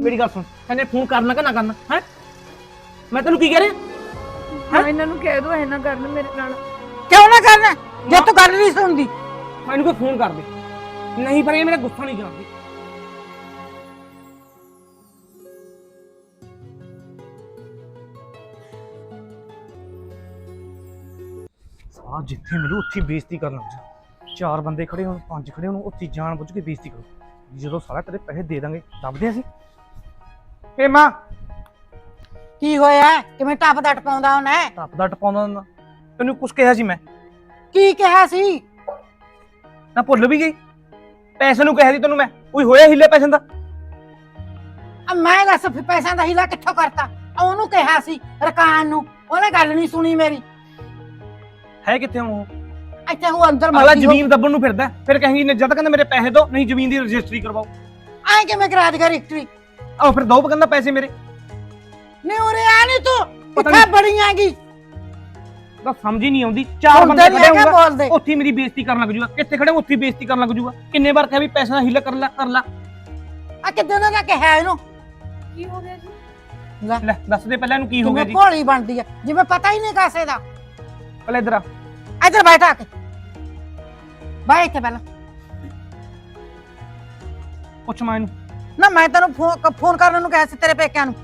ਮੇਰੀ ਗੱਲ ਸੁਣ। ਕਹਿੰਦੇ ਫੋਨ ਕਰਨਾ ਕਿ ਨਾ ਕਰਨਾ ਹੈ? ਮੈਂ ਤੈਨੂੰ ਕੀ ਕਹਿ ਰਿਹਾ? ਹਾਂ? ਇਹਨਾਂ ਨੂੰ ਕਹਿ ਦੋ ਇਹ ਨਾ ਕਰਨ ਮੇਰੇ ਨਾਲ। ਕਿਉਂ ਨਾ ਕਰਨਾ? ਜੇ ਤੂੰ ਗੱਲ ਨਹੀਂ ਸੁਣਦੀ। ਮੈਨੂੰ ਕੋਈ ਫੋਨ ਕਰ ਦੇ। ਨਹੀਂ ਪਰ ਇਹ ਮੇਰਾ ਗੁੱਸਾ ਨਹੀਂ ਜਾਣਦੀ ਸਾਹ ਜਿੱਥੇ ਮਿਲੂ ਉੱਥੇ ਬੇਇੱਜ਼ਤੀ ਕਰਨ ਲੱਗ ਜਾ। ਚਾਰ ਬੰਦੇ ਖੜੇ ਹੋਣ ਪੰਜ ਖੜੇ ਹੋਣ ਉੱਥੇ ਜਾਣ ਬੁੱਝ ਕੇ ਬੇਇੱਜ਼ਤੀ ਕਰੋ। ਜਦੋਂ ਸਾਰਾ ਤੇਰੇ ਪੈਸੇ ਦੇ ਦਾਂਗੇ ਦੱਬਦੇ ਅਸੀਂ। ਏ ਮਾਂ ਕੀ ਹੋਇਆ? ਕਿਵੇਂ ਟੱਪ ਡਟ ਪਾਉਂਦਾ ਉਹਨੇ? ਟੱਪ ਦਾ ਟਪਾਉਂਦਾ ਹੁੰਦਾ। ਤੈਨੂੰ ਕੁਝ ਕਿਹਾ ਸੀ ਮੈਂ? ਕੀ ਕਿਹਾ ਸੀ? ਨਾ ਭੁੱਲ ਵੀ ਗਈ? ਪੈਸੇ ਨੂੰ ਕਿਹਾ ਸੀ ਤੈਨੂੰ ਮੈਂ? ਕੋਈ ਹੋਇਆ ਹਿੱਲੇ ਪੈਸੇ ਦਾ? ਆ ਮੈਂ ਦੱਸ ਫਿਰ ਪੈਸਿਆਂ ਦਾ ਹੀਲਾ ਕਿੱਥੋਂ ਕਰਤਾ? ਆ ਉਹਨੂੰ ਕਿਹਾ ਸੀ ਰਕਾਨ ਨੂੰ। ਉਹਨੇ ਗੱਲ ਨਹੀਂ ਸੁਣੀ ਮੇਰੀ। ਹੈ ਕਿੱਥੇ ਹੁਣ ਉਹ? ਇੱਥੇ ਉਹ ਅੰਦਰ ਅਗਲਾ ਮਰਦੀ ਜ਼ਮੀਨ ਦੱਬਣ ਨੂੰ ਫਿਰਦਾ ਹੈ। ਫਿਰ ਕਹੇਂਗੀ ਨੇ ਜਦ ਕਹਿੰਦਾ ਮੇਰੇ ਪੈਸੇ ਦੋ ਨਹੀਂ ਜ਼ਮੀਨ ਦੀ ਰਜਿਸਟਰੀ ਕਰਵਾਓ। ਐ ਕਿਵੇਂ ਕਰਾ? ਦੇਗਾ ਰਿਕਟਰੀ ਆਓ ਫਿਰ ਦੋ ਕਹਿੰਦਾ ਪੈਸੇ ਮੇਰੇ। ਨਹੀਂ ਉਰੇ ਆ ਨਹੀਂ ਤੂੰ ਪਤਾ ਕਿੱਥੇ ਬੜੀ ਆਂਗੀ ਤਾਂ ਸਮਝ ਹੀ ਨਹੀਂ ਆਉਂਦੀ। ਚਾਰ ਬੰਦੇ ਖੜੇ ਹੋਊਗਾ ਬੋਲਦੇ। ਉੱਥੇ ਹੀ ਮੇਰੀ ਬੇਇੱਜ਼ਤੀ ਕਰਨ ਲੱਗ ਜੂਗਾ। ਕਿੱਥੇ ਖੜੇ ਉੱਥੇ ਹੀ ਬੇਇੱਜ਼ਤੀ ਕਰਨ ਲੱਗ ਜੂਗਾ। ਕਿੰਨੇ ਵਾਰ ਕਿਹਾ ਵੀ ਪੈਸਾ ਦਾ ਹਿੱਲਾ ਕਰ ਲੈ ਕਰ ਲੈ। ਆ ਕਿੱਦਾਂ ਦਾ ਕਿਹਾ ਇਹਨੂੰ? ਕੀ ਹੋ ਗਿਆ ਜੀ? ਲੈ। ਲੈ ਦੱਸ ਦੇ ਪਹਿਲਾਂ ਇਹਨੂੰ ਕੀ ਹੋ ਗਿਆ ਜੀ। ਭੋਲੀ ਬਣਦੀ ਆ ਜਿਵੇਂ ਪਤਾ ਹੀ ਨਹੀਂ ਕਾਸੇ ਦਾ। ਪਹਿਲਾਂ ਇੱਧਰ ਆ। ਇੱਧਰ ਬੈਠ ਆ ਕੇ। ਬਾਈ ਇੱਥੇ ਪਹਿਲਾਂ। ਪੁੱਛ ਮਾਂ ਇਹਨੂੰ। ਨਾ ਮੈਂ ਤੈਨੂੰ ਫੋਨ ਫੋਨ ਕਰਨ ਨੂੰ ਕਿਹਾ ਸੀ ਤੇਰੇ ਪੇਕਿਆਂ ਨੂੰ।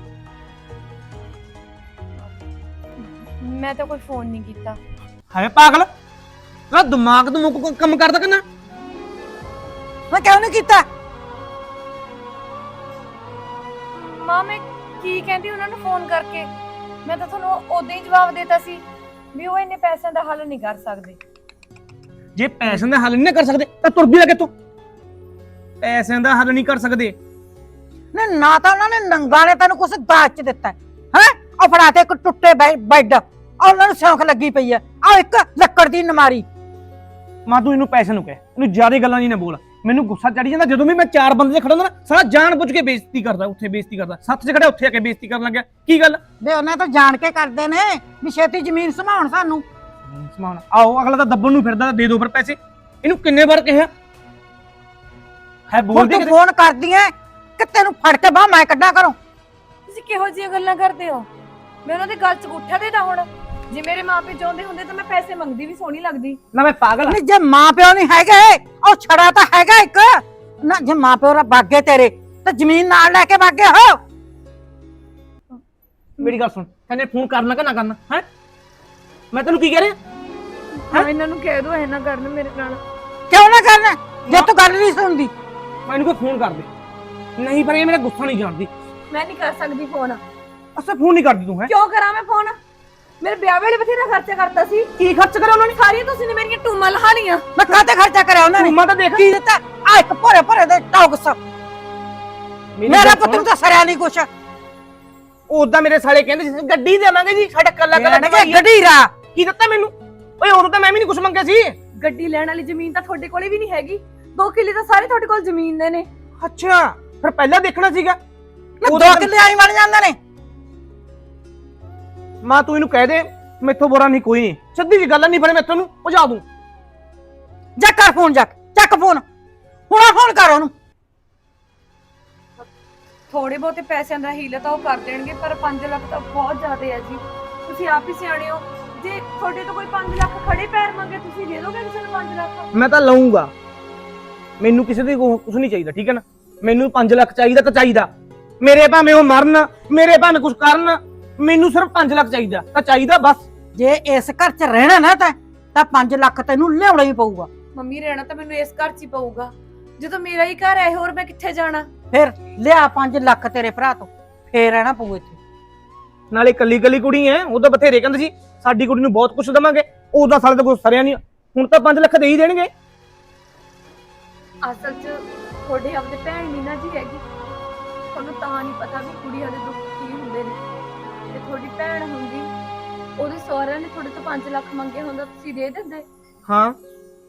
ਮੈਂ ਤਾਂ ਕੋਈ ਫੋਨ ਨਹੀਂ ਕੀਤਾ। ਹੈ ਪਾਗਲ ਨਾ ਦਿਮਾਗ ਤੋਂ ਮੁੱਕ ਕੰਮ ਕਰਦਾ ਕਿ ਨਾ ਮੈਂ ਕਿਉਂ ਨਹੀਂ ਕੀਤਾ? ਮਾਂ ਮੈਂ ਕੀ ਕਹਿੰਦੀ ਉਹਨਾਂ ਨੂੰ ਫੋਨ ਕਰਕੇ? ਮੈਂ ਤਾਂ ਤੁਹਾਨੂੰ ਉਦੋਂ ਹੀ ਜਵਾਬ ਦਿੱਤਾ ਸੀ ਵੀ ਉਹ ਇੰਨੇ ਪੈਸਿਆਂ ਦਾ ਹੱਲ ਨਹੀਂ ਕਰ ਸਕਦੇ। ਜੇ ਪੈਸਿਆਂ ਦਾ ਹੱਲ ਨਹੀਂ ਨਾ ਕਰ ਸਕਦੇ ਤਾਂ ਤੁਰਦੀ ਲੱਗੇ ਤੂੰ ਪੈਸਿਆਂ ਦਾ ਹੱਲ ਨਹੀਂ ਕਰ ਸਕਦੇ। ਨਾ ਨਾ ਤਾਂ ਉਹਨਾਂ ਨੇ ਨੰਗਾ ਨੇ ਤੈਨੂੰ ਕੁਛ ਦਾਜ ਚ ਦਿੱਤਾ ਹੈ ਉਹ ਫੜਾ ਤੇ ਇੱਕ ਟੁੱਟੇ ਬੈ- ਬੈੱਡ। ਆ ਉਹਨਾਂ ਨੂੰ ਸ਼ੌਂਕ ਲੱਗੀ ਪਈ ਆ ਆ ਇੱਕ ਲੱਕੜ ਦੀ ਨਮਾਰੀ ਮਾਂ ਤੂੰ ਇਹਨੂੰ ਪੈਸੇ ਨੂੰ ਕਹਿ। ਇਹਨੂੰ ਜ਼ਿਆਦਾ ਗੱਲਾਂ ਨਹੀਂ ਨਾ ਬੋਲ। ਮੈਨੂੰ ਗੁੱਸਾ ਚੜੀ ਜਾਂਦਾ ਜਦੋਂ ਵੀ ਮੈਂ ਚਾਰ ਬੰਦੇ ਦੇ ਖੜਾ ਹੁੰਦਾ ਨਾ ਸਾਲਾ ਜਾਣ ਬੁੱਝ ਕੇ ਬੇਇੱਜ਼ਤੀ ਕਰਦਾ ਉੱਥੇ ਬੇਇੱਜ਼ਤੀ ਕਰਦਾ। ਸੱਤ 'ਚ ਖੜਾ ਉੱਥੇ ਆ ਕੇ ਬੇਇੱਜ਼ਤੀ ਕਰਨ ਲੱਗਿਆ। ਕੀ ਗੱਲ? ਦੇ ਉਹਨਾਂ ਤਾਂ ਜਾਣ ਕੇ ਕਰਦੇ ਨੇ ਵੀ ਛੇਤੀ ਜ਼ਮੀਨ ਸਮਾਉਣ ਸਾਨੂੰ। ਸਮਾਨ ਆਓ ਅਗਲਾ ਤਾਂ ਦੱਬਣ ਨੂੰ ਫਿਰਦਾ ਦੇ ਦੋ ਫਿਰ ਪੈਸੇ। ਇਹਨੂੰ ਕਿੰਨੇ ਵਾਰ ਕਿਹਾ? ਹੈ ਹੁਣ ਬੋਲਦੀ ਤੂੰ ਕਿਤੇ? ਫੋਨ ਕਰਦੀ ਐ ਕਿ ਤੈਨੂੰ ਫੜ ਕੇ ਬਾਹ ਮੈਂ ਕੱਢਾਂ ਕਰੋ ਤੁਸੀਂ ਕਿਹੋ ਜਿਹੀਆਂ ਗੱਲਾਂ ਕਰਦੇ ਹੋ? ਮੈਂ ਉਹਨਾਂ ਦੇ ਗੱਲ 'ਚ ਗੁੱਠਾ ਦੇਦਾ ਹੁਣ। ਜੇ ਮੇਰੇ ਮਾਪੇ ਚਾਹੁੰਦੇ ਹੁੰਦੇ ਤਾਂ ਮੈਂ ਪੈਸੇ ਮੰਗਦੀ ਵੀ ਸੋਹਣੀ ਲੱਗਦੀ। ਨਾ ਮੈਂ ਪਾਗਲ ਨਹੀਂ ਜੇ ਮਾਂ ਪਿਓ ਨਹੀਂ ਹੈਗੇ ਉਹ ਛੜਾ ਤਾਂ ਹੈਗਾ ਇੱਕ। ਨਾ ਜੇ ਮਾਂ ਪਿਓ ਰਾ ਬਾਗੇ ਤੇਰੇ ਤਾਂ ਜ਼ਮੀਨ ਨਾਲ ਲੈ ਕੇ ਬਾਗੇ ਹੋ। ਮੇਰੀ ਗੱਲ ਸੁਣ ਕਹਿੰਦੇ ਫੋਨ ਕਰਨਾ ਕਿ ਨਾ ਕਰਨਾ ਹੈ? ਮੈਂ ਤੈਨੂੰ ਕੀ ਕਹਿ ਰਿਹਾ? ਹਾਂ ਇਹਨਾਂ ਨੂੰ ਕਹਿ ਦੋ ਇਹ ਨਾ ਕਰਨ ਮੇਰੇ ਨਾਲ। ਕਿਉਂ ਨਾ ਕਰਨਾ? ਜੇ ਤੂੰ ਗੱਲ ਨਹੀਂ ਸੁਣਦੀ। ਮੈਨੂੰ ਕੋਈ ਫੋਨ ਕਰ ਦੇ। ਨਹੀਂ ਪਰ ਇਹ ਮੇਰਾ ਗੁੱਸਾ ਨਹੀਂ ਜਾਣਦੀ। ਮੈਂ ਨਹੀਂ ਕਰ ਸਕਦੀ ਫੋਨ। ਅਸਾਂ ਫੋਨ ਨਹੀਂ ਕਰਦੀ ਤੂੰ ਹੈ? ਕਿਉਂ ਕਰਾਂ ਮੈਂ ਫੋਨ? ਮੇਰੇ ਵਿਆਹ ਵੇਲੇ ਬਥੇਰਾ ਖਰਚਾ ਕਰਤਾ ਸੀ। ਕੀ ਖਰਚ ਕਰਿਆ ਉਹਨਾਂ ਨੇ? ਸਾਰੀਆਂ ਤੁਸੀਂ ਨੇ ਮੇਰੀਆਂ ਟੂਮਾਂ ਲਹਾ ਲੀਆਂ ਮੈਂ ਕਾਹਤੇ ਖਰਚਾ ਕਰਿਆ ਉਹਨਾਂ ਨੇ? ਰੂਮਾਂ ਤਾਂ ਦੇਖ। ਕੀ ਦਿੱਤਾ? ਆ ਇੱਕ ਭੋਰੇ ਭੋਰੇ ਦੇ ਟੌਕਸ ਮੇਰੀ ਮੇਰਾ ਪੁੱਤ ਨੂੰ। ਤਾਂ ਸਰਿਆ ਨਹੀਂ ਕੁਛ। ਉਦਾਂ ਮੇਰੇ ਸਾਲੇ ਕਹਿੰਦੇ ਸੀ ਗੱਡੀ ਦੇਵਾਂਗੇ ਜੀ ਸਾਡਾ ਕੱਲਾ ਕੱਲਾ ਕਹਿਣਗੇ ਗਢੀਰਾ ਕੀ ਦਿੱਤਾ ਮੈਨੂੰ? ਓਏ ਉਦੋਂ ਤਾਂ ਮੈਂ ਵੀ ਨਹੀਂ ਕੁਝ ਮੰਗਿਆ ਸੀ। ਗੱਡੀ ਲੈਣ ਵਾਲੀ ਜ਼ਮੀਨ ਤਾਂ ਤੁਹਾਡੇ ਕੋਲੇ ਵੀ ਨਹੀਂ ਹੈਗੀ। ਦੋ ਕਿੱਲੇ ਤਾਂ ਸਾਰੇ ਤੁਹਾਡੇ ਕੋਲ ਜ਼ਮੀਨ ਦੇ ਨੇ। ਅੱਛਾ। ਫਿਰ ਪਹਿਲਾਂ ਦੇਖਣਾ ਸੀਗਾ। ਨਾ ਦੋ ਤਾਂ- ਕਿੱਲੇ ਆਈ ਬਣ ਜਾਂਦੇ ਨੇ? ਮਾਂ ਤੂੰ ਇਹਨੂੰ ਕਹਿ ਦੇ ਮੈਥੋਂ ਬੁਰਾ ਨਹੀਂ ਕੋਈ ਨਹੀਂ। ਸਿੱਧੀ ਜੀ ਗੱਲ ਨਹੀਂ ਬਣੇ ਮੈਂ ਤੈਨੂੰ ਭਜਾ ਦੂੰ। ਜਾ ਕਰ ਫੋਨ ਜਾ ਚੱਕ ਫੋਨ। ਹੁਣਾ ਫੋਨ ਕਰ ਉਹਨੂੰ। ਥੋੜੇ ਬਹੁਤੇ ਪੈਸਿਆਂ ਦਾ ਹੀਲਾ ਤਾਂ ਉਹ ਕਰ ਦੇਣਗੇ ਪਰ 5 ਲੱਖ ਤਾਂ ਬਹੁਤ ਜ਼ਿਆਦਾ ਹੈ ਜੀ। ਤੁਸੀਂ ਆਪ ਹੀ ਸਿਆਣੇ ਹੋ। ਜੇ ਤੁਹਾਡੇ ਤੋਂ ਕੋਈ 5 ਲੱਖ ਖੜੇ ਪੈਰ ਮੰਗੇ ਤੁਸੀਂ ਦੇ ਦੋਗੇ ਕਿਸੇ ਨੂੰ 5 ਲੱਖ? ਮੈਂ ਤਾਂ ਲਊਂਗਾ। ਮੈਨੂੰ ਕਿਸੇ ਦੇ ਕੁਝ ਨਹੀਂ ਚਾਹੀਦਾ ਠੀਕ ਹੈ ਨਾ? ਮੈਨੂੰ 5 ਲੱਖ ਚਾਹੀਦਾ ਤਾਂ ਚਾਹੀਦਾ। ਮੇਰੇ ਭਾਵੇਂ ਉਹ ਮਰਨ ਮੇਰੇ ਭਾਵੇਂ ਕੁਝ ਕਰਨ ਮੈਨੂੰ ਸਿਰਫ 5 ਲੱਖ ਚਾਹੀਦਾ ਤਾਂ ਚਾਹੀਦਾ ਬਸ। ਜੇ ਇਸ ਘਰ 'ਚ ਰਹਿਣਾ ਨਾ ਤਾਂ ਤਾਂ 5 ਲੱਖ ਤੈਨੂੰ ਲਿਆਉਣਾ ਹੀ ਪਊਗਾ। ਮੰਮੀ ਰਹਿਣਾ ਤਾਂ ਮੈਨੂੰ ਇਸ ਘਰ 'ਚ ਹੀ ਪਊਗਾ। ਜਦੋਂ ਮੇਰਾ ਹੀ ਘਰ ਹੈ ਹੋਰ ਮੈਂ ਕਿੱਥੇ ਜਾਣਾ? ਫਿਰ ਲਿਆ 5 ਲੱਖ ਤੇਰੇ ਭਰਾ ਤੋਂ ਫੇਰ ਰਹਿਣਾ ਪਊ ਇੱਥੇ। ਨਾਲੇ ਕੱਲੀ ਕੱਲੀ ਕੁੜੀ ਐ ਉਹ ਤਾਂ ਬਥੇਰੇ ਕਹਿੰਦੇ ਸੀ ਸਾਡੀ ਕੁੜੀ ਨੂੰ ਬਹੁਤ ਕੁਝ ਦਵਾਂਗੇ ਉਹਦਾ ਸਾਲੇ ਤਾਂ ਕੁਝ ਸਰਿਆ ਨਹੀਂ ਹੁਣ ਤਾਂ 5 ਲੱਖ ਦੇ ਹੀ ਦੇਣਗੇ। ਅਸਲ 'ਚ ਤੁਹਾਡੇ ਆਪਦੇ ਭੈਣ ਨਹੀਂ ਨਾ ਜੀ ਹੈਗੀ। ਤੁਹਾਨੂੰ ਤਾਂ ਨਹੀਂ ਪਤਾ ਵੀ ਕੁੜੀਆਂ ਦੇ ਦੁੱਖ ਕੀ ਹੁੰਦੇ ਨੇ। ਤੇ ਤੁਹਾਡੀ ਭੈਣ ਹੁੰਦੀ, ਉਹਦੇ ਸਹੁਰਿਆਂ ਨੇ ਤੁਹਾਡੇ ਤੋਂ 5 ਲੱਖ ਮੰਗੇ ਹੁੰਦਾ ਤੁਸੀਂ ਦੇ ਦਿੰਦੇ। ਹਾਂ,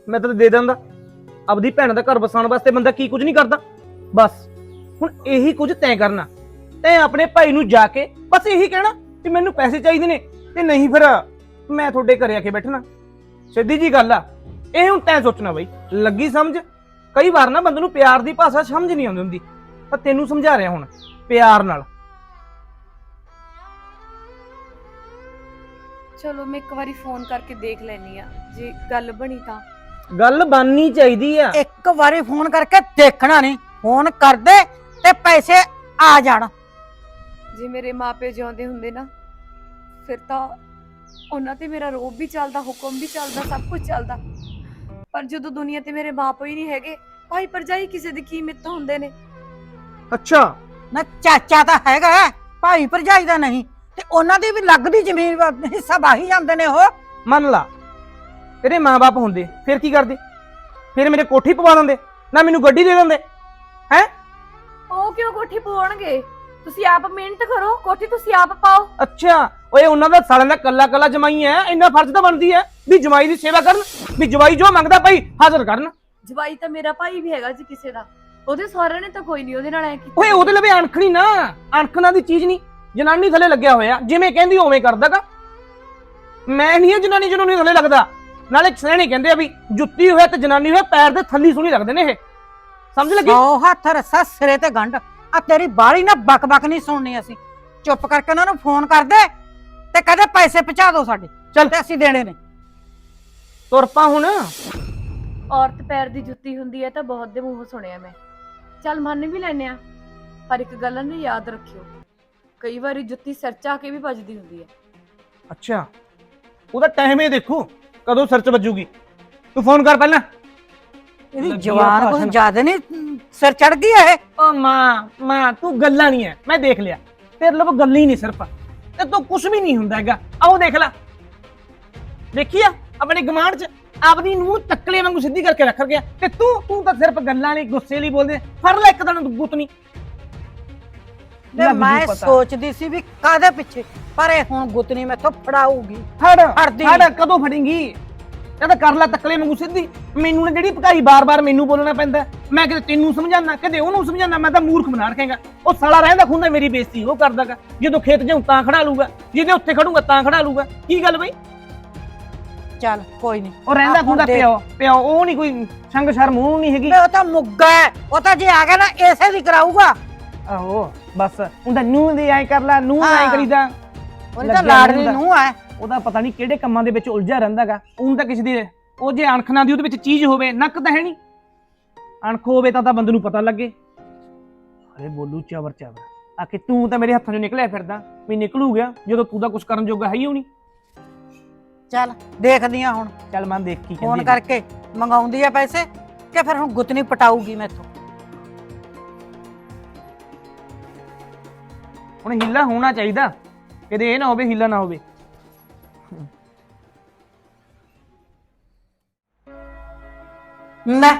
ਮੈਂ ਤਾਂ ਦੇ ਦਿੰਦਾ ਆਪਦੀ ਭੈਣ ਦਾ ਘਰ ਵਸਾਉਣ ਵਾਸਤੇ ਬੰਦਾ ਕੀ ਕੁਝ ਨਹੀਂ ਕਰਦਾ। ਬਸ, ਹੁਣ ਇਹੀ ਕੁਝ ਤੈਂ ਕਰਨਾ। ਤੈਂ ਆਪਣੇ ਭਾਈ ਨੂੰ ਜਾ ਕੇ ਬਸ ਇਹੀ ਕਹਿਣਾ ਕਿ ਮੈਨੂੰ ਪੈਸੇ ਚਾਹੀਦੇ ਨੇ ਤੇ ਨਹੀਂ ਫਿਰ ਮੈਂ ਤੁਹਾਡੇ ਘਰੇ ਆ ਕੇ ਬੈਠਣਾ। ਸਿੱਧੀ ਜੀ ਗੱਲ ਆ, ਇਹ ਹੁਣ ਤੈਂ ਸੋਚਣਾ ਬਈ। ਲੱਗੀ ਸਮਝ? ਕਈ ਵਾਰ ਨਾ ਬੰਦੇ ਨੂੰ ਪਿਆਰ ਦੀ ਭਾਸ਼ਾ ਸਮਝ ਨਹੀਂ ਆਉਂਦੀ ਹੁੰਦੀ। ਤਾਂ ਤੈਨੂੰ ਸਮਝਾ ਰਿਹਾ ਹੁਣ ਪਿਆਰ ਨਾਲ। ਚਲੋ ਮੈਂ ਇੱਕ ਵਾਰੀ ਫੋਨ ਕਰਕੇ ਦੇਖ ਲੈਣੀ ਆ ਜੇ ਗੱਲ ਬਣੀ ਤਾਂ। ਗੱਲ ਬਣਨੀ ਚਾਹੀਦੀ ਆ। ਇੱਕ ਵਾਰੀ ਫੋਨ ਕਰਕੇ ਦੇਖਣਾ ਨਹੀਂ। ਫੋਨ ਕਰਦੇ ਤੇ ਪੈਸੇ ਆ ਜਾਣ। ਜੇ ਮੇਰੇ ਮਾਪੇ ਜਿਉਂਦੇ ਹੁੰਦੇ ਨਾ ਫਿਰ ਤਾਂ ਉਹਨਾਂ ਤੇ ਮੇਰਾ ਰੋਬ ਵੀ ਚੱਲਦਾ ਹੁਕਮ ਵੀ ਚੱਲਦਾ ਸਭ ਕੁਝ ਚੱਲਦਾ। ਪਰ ਜਦੋਂ ਦੁਨੀਆ ਤੇ ਮੇਰੇ ਮਾਪੇ ਹੀ ਨਹੀਂ ਹੈਗੇ ਭਾਈ ਪਰਜਾਈ ਕਿਸੇ ਦੀ ਕੀਮਤ ਤਾਂ ਹੁੰਦੇ ਨੇ। ਅੱਛਾ। ਨਾ ਚਾਚਾ ਤਾਂ ਹੈਗਾ ਹੈ, ਭਾਈ ਭਰਜਾਈ ਦਾ ਨਹੀਂ ਤੇ ਉਹਨਾਂ ਦੀ ਵੀ ਲੱਗਦੀ ਜ਼ਮੀਨ ਵਾ- ਹਿੱਸਾ ਵਾਹੀ ਜਾਂਦੇ ਨੇ ਉਹ। ਮੰਨ ਲਾ ਤੇਰੇ ਮਾਪੇ ਹੁੰਦੇ ਫਿਰ ਕੀ ਕਰਦੇ? ਫਿਰ ਮੇਰੇ ਕੋਠੀ ਪਵਾ ਦਿੰਦੇ ਨਾ ਮੈਨੂੰ ਗੱਡੀ ਦੇ ਦਿੰਦੇ ਹੈ? ਉਹ ਕਿਉਂ ਕੋਠੀ ਪਵਾਉਣਗੇ? ਤੁਸੀਂ ਆਪ ਮਿਹਨਤ ਕਰੋ ਕੋਠੀ ਤੁਸੀਂ ਆਪ ਪਾਓ। ਅੱਛਾ ਓਏ ਉਹਨਾਂ ਦਾ ਸਾਲਿਆਂ ਦਾ ਕੱਲਾ ਕੱਲਾ ਜਮਾਈ ਹੈ ਇੰਨਾ ਫਰਜ਼ ਤਾਂ ਬਣਦੀ ਹੈ ਵੀ ਜਮਾਈ ਦੀ ਸੇਵਾ ਕਰਨ ਵੀ ਜਵਾਈ ਜੋ ਮੰਗਦਾ ਭਾਈ ਹਾਜ਼ਰ ਕਰਨ। ਜਵਾਈ ਤਾਂ ਮੇਰਾ ਭਾਈ ਵੀ ਹੈਗਾ ਜੀ ਕਿਸੇ ਦਾ। ਉਹਦੇ ਸਹੁਰੇ ਨੇ ਤਾਂ ਕੋਈ ਨਹੀਂ ਉਹਦੇ ਨਾਲ ਐ ਕੀਤਾ। ਓਏ ਉਹਦੇ ਲਵੇ ਅਣਖਣੀ ਨਾ ਅਣਖਣਾ ਦੀ ਚੀਜ਼ ਨਹੀਂ ਜਨਾਨੀ ਥੱਲੇ ਲੱਗਿਆ ਹੋਇਆ ਜਿਵੇਂ ਕਹਿੰਦੀ ਉਵੇਂ ਕਰਦਾਗਾ ਮੈਂ ਨਹੀਂ ਜਨਾਨੀ ਜਿਹਨੂੰ ਨਹੀਂ ਥੱਲੇ ਲੱਗਦਾ ਨਾਲੇ ਸਹਿਣੇ ਕਹਿੰਦੇ ਆ ਵੀ ਜੁੱਤੀ ਹੋਇਆ ਤੇ ਜਨਾਨੀ ਹੋਇਆ ਪੈਰ ਦੇ ਥੱਲੀ ਸੋਹਣੀ ਲੱਗਦੇ ਨੇ ਇਹ। ਸਮਝ ਲੱਗੀ? ਸੌ ਹੱਥ ਰੱਸਾ ਸਿਰੇ ਤੇ ਗੰਢ। ਆ ਤੇਰੀ ਬਾਹਲੀ ਨਾ ਬਕ ਬਕ ਨਹੀਂ ਸੁਣਨੀ ਅਸੀਂ। ਚੁੱਪ ਕਰਕੇ ਉਹਨਾਂ ਨੂੰ ਫੋਨ ਕਰ ਦੇ ਤੇ ਕਹਦੇ ਪੈਸੇ ਪਹੁੰਚਾ ਦਿਓ ਸਾਡੇ ਚੱਲ। ਤੇ ਅਸੀਂ ਦੇਣੇ ਨੇ। ਤੁਰ ਪਾ ਹੁਣ। ਔਰਤ ਪੈਰ ਦੀ ਜੁੱਤੀ ਹੁੰਦੀ ਹੈ ਤਾਂ ਬਹੁਤ ਦੇ ਮੂੰਹੋਂ ਸੁਣਿਆ ਮੈਂ। ਚੱਲ ਮੰਨ ਵੀ ਲੈਨੇ ਆ ਪਰ ਇੱਕ ਗੱਲ ਨੂੰ ਯਾਦ ਰੱਖਿਓ ਕਈ ਵਾਰੀ ਜੁੱਤੀ ਸਿਰ 'ਚ ਕੇ ਵੀ ਵੱਜਦੀ ਹੁੰਦੀ ਹੈ। ਅੱਛਾ ਉਹਦਾ ਟਾਈਮ ਹੀ ਦੇਖੋ ਕਦੋਂ ਸਰਚ ਵੱਜੂਗੀ। ਤੂੰ ਫੋਨ ਕਰ ਪਹਿਲਾਂ। ਇਹਦੀ ਲੱਗੀ ਆ ਜਵਾਨ ਭਾਸ਼ਣ। ਕੁਝ ਜ਼ਿਆਦਾ ਨਹੀਂ ਸਿਰ ਚੜ ਗਈ ਇਹ? ਓ ਮਾਂ ਮਾਂ ਤੂੰ ਗੱਲਾਂ ਨਹੀਂ ਐ। ਮੈਂ ਦੇਖ ਲਿਆ। ਤੇਰੇ ਲੋਕ ਗੱਲ ਹੀ ਨਹੀਂ ਸਿਰਫ। ਤੇ ਤੂੰ ਕੁਝ ਵੀ ਨਹੀਂ ਹੁੰਦਾ ਹੈਗਾ। ਆਓ ਦੇਖ ਲੈ। ਦੇਖੀ ਆ? ਆਪਣੇ ਗਮਾਂਡ ਚ ਆਪਦੀ ਨੂੰ ਤੱਕਲੇ ਵਾਂਗੂ ਸਿੱਧੀ ਕਰਕੇ ਰੱਖ ਗਿਆ। ਤੇ ਤੂੰ ਤੂੰ ਤਾਂ ਸਿਰਫ ਗੱਲਾਂ ਲਈ ਗੁੱਸੇ ਲਈ ਬੋਲਦੇ ਫੜ ਲੈ ਇੱਕ ਦਿਨ ਗੁੱਤਨੀ ਤੇ ਲੱਗ ਜੂ ਮੈਂ। ਸੋਚਦੀ ਸੀ ਵੀ ਕਾਦੇ ਪਿੱਛੇ। ਪਰ ਇਹ ਹੁਣ ਗੁੱਤਨੀ ਮੈਥੋਂ ਫੜਾਊਗੀ। ਫੜ ਫੜ ਕਦੋਂ ਫੜੇਂਗੀ? ਇਹ ਤਾਂ ਕਰ ਲੈ ਤੱਕਲੇ ਵਾਂਗੂ ਸਿੱਧੀ। ਮੈਨੂੰ ਨੇ ਜਿਹੜੀ ਭਕਾਈ ਬਾਰ-ਬਾਰ ਮੈਨੂੰ ਬੋਲਣਾ ਪੈਂਦਾ ਮੈਂ ਕਿਤੇ ਤੈਨੂੰ ਸਮਝਾਣਾ ਕਦੇ ਉਹਨੂੰ ਸਮਝਾਣਾ ਮੈਂ ਤਾਂ ਮੂਰਖ ਬਣਾ ਰੱਖੇਗਾ। ਉਹ ਸਾਲਾ ਰਹਿੰਦਾ ਖੁੰਦਾ ਮੇਰੀ ਬੇਇੱਜ਼ਤੀ ਉਹ ਕਰਦਾਗਾ। ਜਦੋਂ ਖੇਤ ਜਾਉਂ ਤਾਂ ਖੜਾ ਲੂਗਾ ਜਿਹਦੇ ਉੱਥੇ ਖੜੂਗਾ ਤਾਂ ਖੜਾ ਲੂਗਾ ਕੀ ਗੱਲ ਬਈ? ਚੱਲ ਕੋਈ ਨਹੀਂ ਉਹ ਰਹਿੰਦਾ ਖੁੰਦਾ ਪਿਓ ਪਿਓ ਉਹ ਨਹੀਂ ਕੋਈ ਸੰਗ ਸ਼ਰਮ ਉਹ ਨਹੀਂ ਹੈਗੀ। ਉਹ ਤਾਂ ਮੁੱਗਾ ਹੈ ਉਹ ਤਾਂ ਜੇ ਆ ਗਿਆ ਨਾ ਇਸੇ ਦੀ ਕਰਾਊਗਾ। ਆਹੋ ਬਸ ਉਹਦਾ ਨੂੰ ਦੇ ਐ ਕਰ ਲੈ ਨੂੰ ਐ। ਕਰੀਦਾ। ਉਹਦੀ ਤਾਂ ਲਾੜਨੀ। ਨੂੰ ਹੈ। ਉਹਦਾ ਪਤਾ ਨਹੀਂ ਕਿਹੜੇ ਕੰਮਾਂ ਦੇ ਵਿੱਚ ਉਲਝਿਆ ਰਹਿੰਦਾਗਾ। ਉਹਨੂੰ ਤਾਂ ਕਿਸੇ ਦੀ ਉਹ ਜੇ ਅਣਖ ਨਾ ਦੀ ਉਹਦੇ ਵਿੱਚ ਚੀਜ਼ ਹੋਵੇ ਨੱਕ ਤਾਂ ਹੈ ਨਹੀਂ। ਅਣਖ ਹੋਵੇ ਤਾਂ ਤਾਂ ਬੰਦੇ ਨੂੰ ਪਤਾ ਲੱਗੇ। ਅਰੇ ਬੋਲੂ ਚਾਵਰ ਚਾਵਰ। ਆ ਕਿ ਤੂੰ ਤਾਂ ਮੇਰੇ ਹੱਥਾਂ 'ਚੋਂ ਨਿਕਲਿਆ ਫਿਰਦਾ ਵੀ ਨਿਕਲੂ ਗਿਆ ਜਦੋਂ ਤੂੰ ਤਾਂ ਕੁਝ ਕਰਨ ਜੋਗਾ ਹੈ ਹੀ ਹੋਣੀ ਚੱਲ ਦੇਖਦੀ ਆ ਹੁਣ। ਚੱਲ ਮੈਂ ਦੇਖ ਕੀ ਫੋਨ ਕਹਿੰਦੀ ਹੈ। ਕਰਕੇ ਮੰਗਾਉਂਦੀ ਆ ਪੈਸੇ ਕਿ ਫਿਰ ਹੁਣ ਗੁੱਤਨੀ ਪਟਾਊਗੀ ਮੈਥੋਂ। ਹੁਣ ਹਿੱਲਾ ਹੋਣਾ ਚਾਹੀਦਾ। ਕਿਤੇ ਇਹ ਨਾ ਹੋਵੇ ਹਿੱਲਾ ਨਾ ਹੋਵੇ। ਲੈ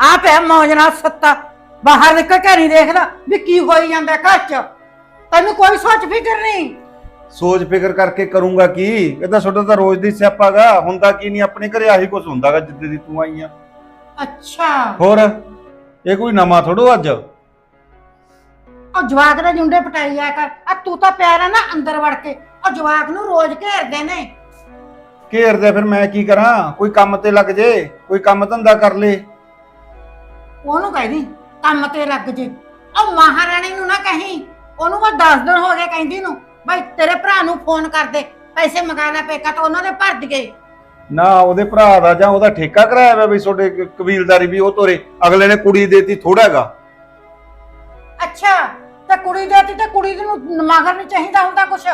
ਆ ਪਿਆ ਸੁੱਤਾ ਬਾਹਰ ਨਿਕਲ ਕੇ ਨਹੀਂ ਦੇਖਦਾ ਵੀ ਕੀ ਹੋਈ ਜਾਂਦਾ ਘਰ ਚ। ਤੈਨੂੰ ਕੋਈ ਸੋਚ ਫਿਕਰ ਨਹੀਂ? ਸੋਚ ਫਿਕਰ ਕਰਕੇ ਕਰੂੰਗਾ ਕੀ? ਇਹ ਤਾਂ ਛੋਟਾ ਤਾਂ ਰੋਜ਼ ਦੀ ਸਿਆਪਾਗਾ ਹੁੰਦਾ ਕੀ ਨਹੀਂ? ਆਪਣੇ ਘਰੇ ਆਹੀ ਕੁਝ ਹੁੰਦਾਗਾ ਜਿੱਦੇ ਦੀ ਤੂੰ ਆਈ ਆ। ਅੱਛਾ। ਹੋਰ ਇਹ ਕੋਈ ਨਵਾਂ ਥੋੜੋ ਅੱਜ? ਉਹ ਜਵਾਕ ਦੇ ਜੁੰਡੇ ਪਟਾਈ ਆ ਕਰ। ਆ ਤੂੰ ਤਾਂ ਪਿਆਰਾ ਨਾ ਅੰਦਰ ਵੜ ਕੇ। ਉਹ ਜਵਾਕ ਨੂੰ ਰੋਜ਼ ਘੇਰਦੇ ਨੇ। ਘੇਰਦੇ ਫਿਰ ਮੈਂ ਕੀ ਕਰਾਂ? ਕੋਈ ਕੰਮ ਤੇ ਲੱਗ ਜੇ ਕੋਈ ਕੰਮ ਧੰਦਾ ਕਰ ਲੇ। ਉਹਨੂੰ ਕਹਿਦੀ ਕੰਮ ਤੇ ਲੱਗ ਜੇ। ਉਹ ਮਹਾਰਾਣੀ ਨੂੰ ਨਾ ਕਹੀਂ ਉਹਨੂੰ ਮੈਂ 10 ਦਿਨ ਹੋ ਗਏ ਕਹਿੰਦੀ ਨੂੰ ਭਾਈ ਤੇਰੇ ਭਰਾ ਨੂੰ ਫੋਨ ਕਰ ਦੇ ਪੈਸੇ ਮੰਗਾ ਲੈ ਪੇਕਾ ਤਾਂ ਉਹਨਾਂ ਦੇ ਭਰ ਦਈਏ। ਨਾ ਉਹਦੇ ਭਰਾ ਦਾ ਜਾਂ ਉਹਦਾ ਠੇਕਾ ਕਰਾਇਆ ਹੋਇਆ ਵੀ ਤੁਹਾਡੇ ਕ- ਕਬੀਲਦਾਰੀ ਵੀ ਉਹ ਤੋਰੇ ਅਗਲੇ ਨੇ ਕੁੜੀ ਦੇਤੀ ਥੋੜਾ ਹੈਗਾ। ਅੱਛਾ ਤੇ ਕੁੜੀ ਦੇਤੀ ਤੇ ਕੁੜੀ ਨੂੰ ਮਗਰ ਨਹੀਂ ਚਾਹੀਦਾ ਹੁੰਦਾ ਕੁਛ?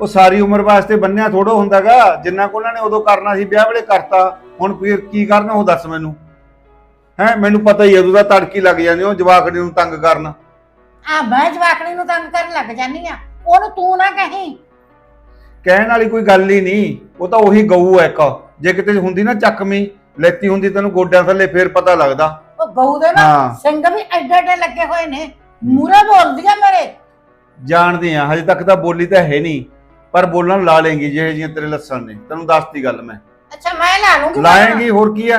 ਉਹ ਸਾਰੀ ਉਮਰ ਵਾਸਤੇ ਬੰਨਿਆ ਥੋੜੋ ਹੁੰਦਾਗਾ ਜਿੰਨਾ ਕੋ ਉਹਨਾਂ ਨੇ ਉਦੋਂ ਕਰਨਾ ਸੀ ਵਿਆਹ ਵੇਲੇ ਕਰਤਾ ਹੁਣ ਫਿਰ ਕੀ ਕਰਨਾ ਉਹ ਦੱਸ ਮੈਨੂੰ। ਹੈ ਮੈਨੂੰ ਪਤਾ ਹੀ ਤਾਂ ਤੜਕੀ ਲੱਗ ਜਾਂਦੇ ਹੋ ਜਵਾਕੜੀ ਨੂੰ ਤੰਗ ਕਰਨ। ਆ ਮੈਂ ਜਵਾਕੜੀ ਨੂੰ ਤੰਗ ਕਰਨ ਲੱਗ ਜਾਨੀ ਆ। ਉਹਨੂੰ ਤੂੰ ਨਾ ਕਹੀਂ। ਕਹਿਣ ਵਾਲੀ ਕੋਈ ਗੱਲ ਹੀ ਨਹੀਂ ਉਹ ਤਾਂ ਉਹੀ ਗਊ ਹੈ ਇੱਕ। ਜੇ ਕਿਤੇ ਹੁੰਦੀ ਨਾ ਚੱਕਵੀਂ ਲੈਤੀ ਹੁੰਦੀ ਤੈਨੂੰ ਗੋਡਿਆਂ ਥੱਲੇ ਫੇਰ ਪਤਾ ਲੱਗਦਾ। ਉਹ ਗਊ ਦੇ ਨਾ ਹਾਂ। ਸਿੰਘ ਵੀ ਐਡੇ ਐਡੇ ਲੱਗੇ ਹੋਏ ਨੇ। ਮੂਰੇ ਬੋਲਦੀ ਆ ਮੇਰੇ। ਜਾਣਦੇ ਆ ਹਜੇ ਤੱਕ ਤਾਂ ਬੋਲੀ ਤਾਂ ਹੈ ਨਹੀਂ। ਪਰ ਬੋਲਣ ਲਾ ਲੇਂਗੀ ਜਿਹੇ ਜਿਹੀਆਂ ਤੇਰੇ ਲੱਸਣ ਨੇ। ਤੈਨੂੰ ਦੱਸਤੀ ਗੱਲ ਮੈਂ। ਅੱਛਾ ਮੈਂ ਲਾ ਲੂੰਗੀ ਲਾਏਂਗੀ ਹੋਰ ਕੀ ਆ?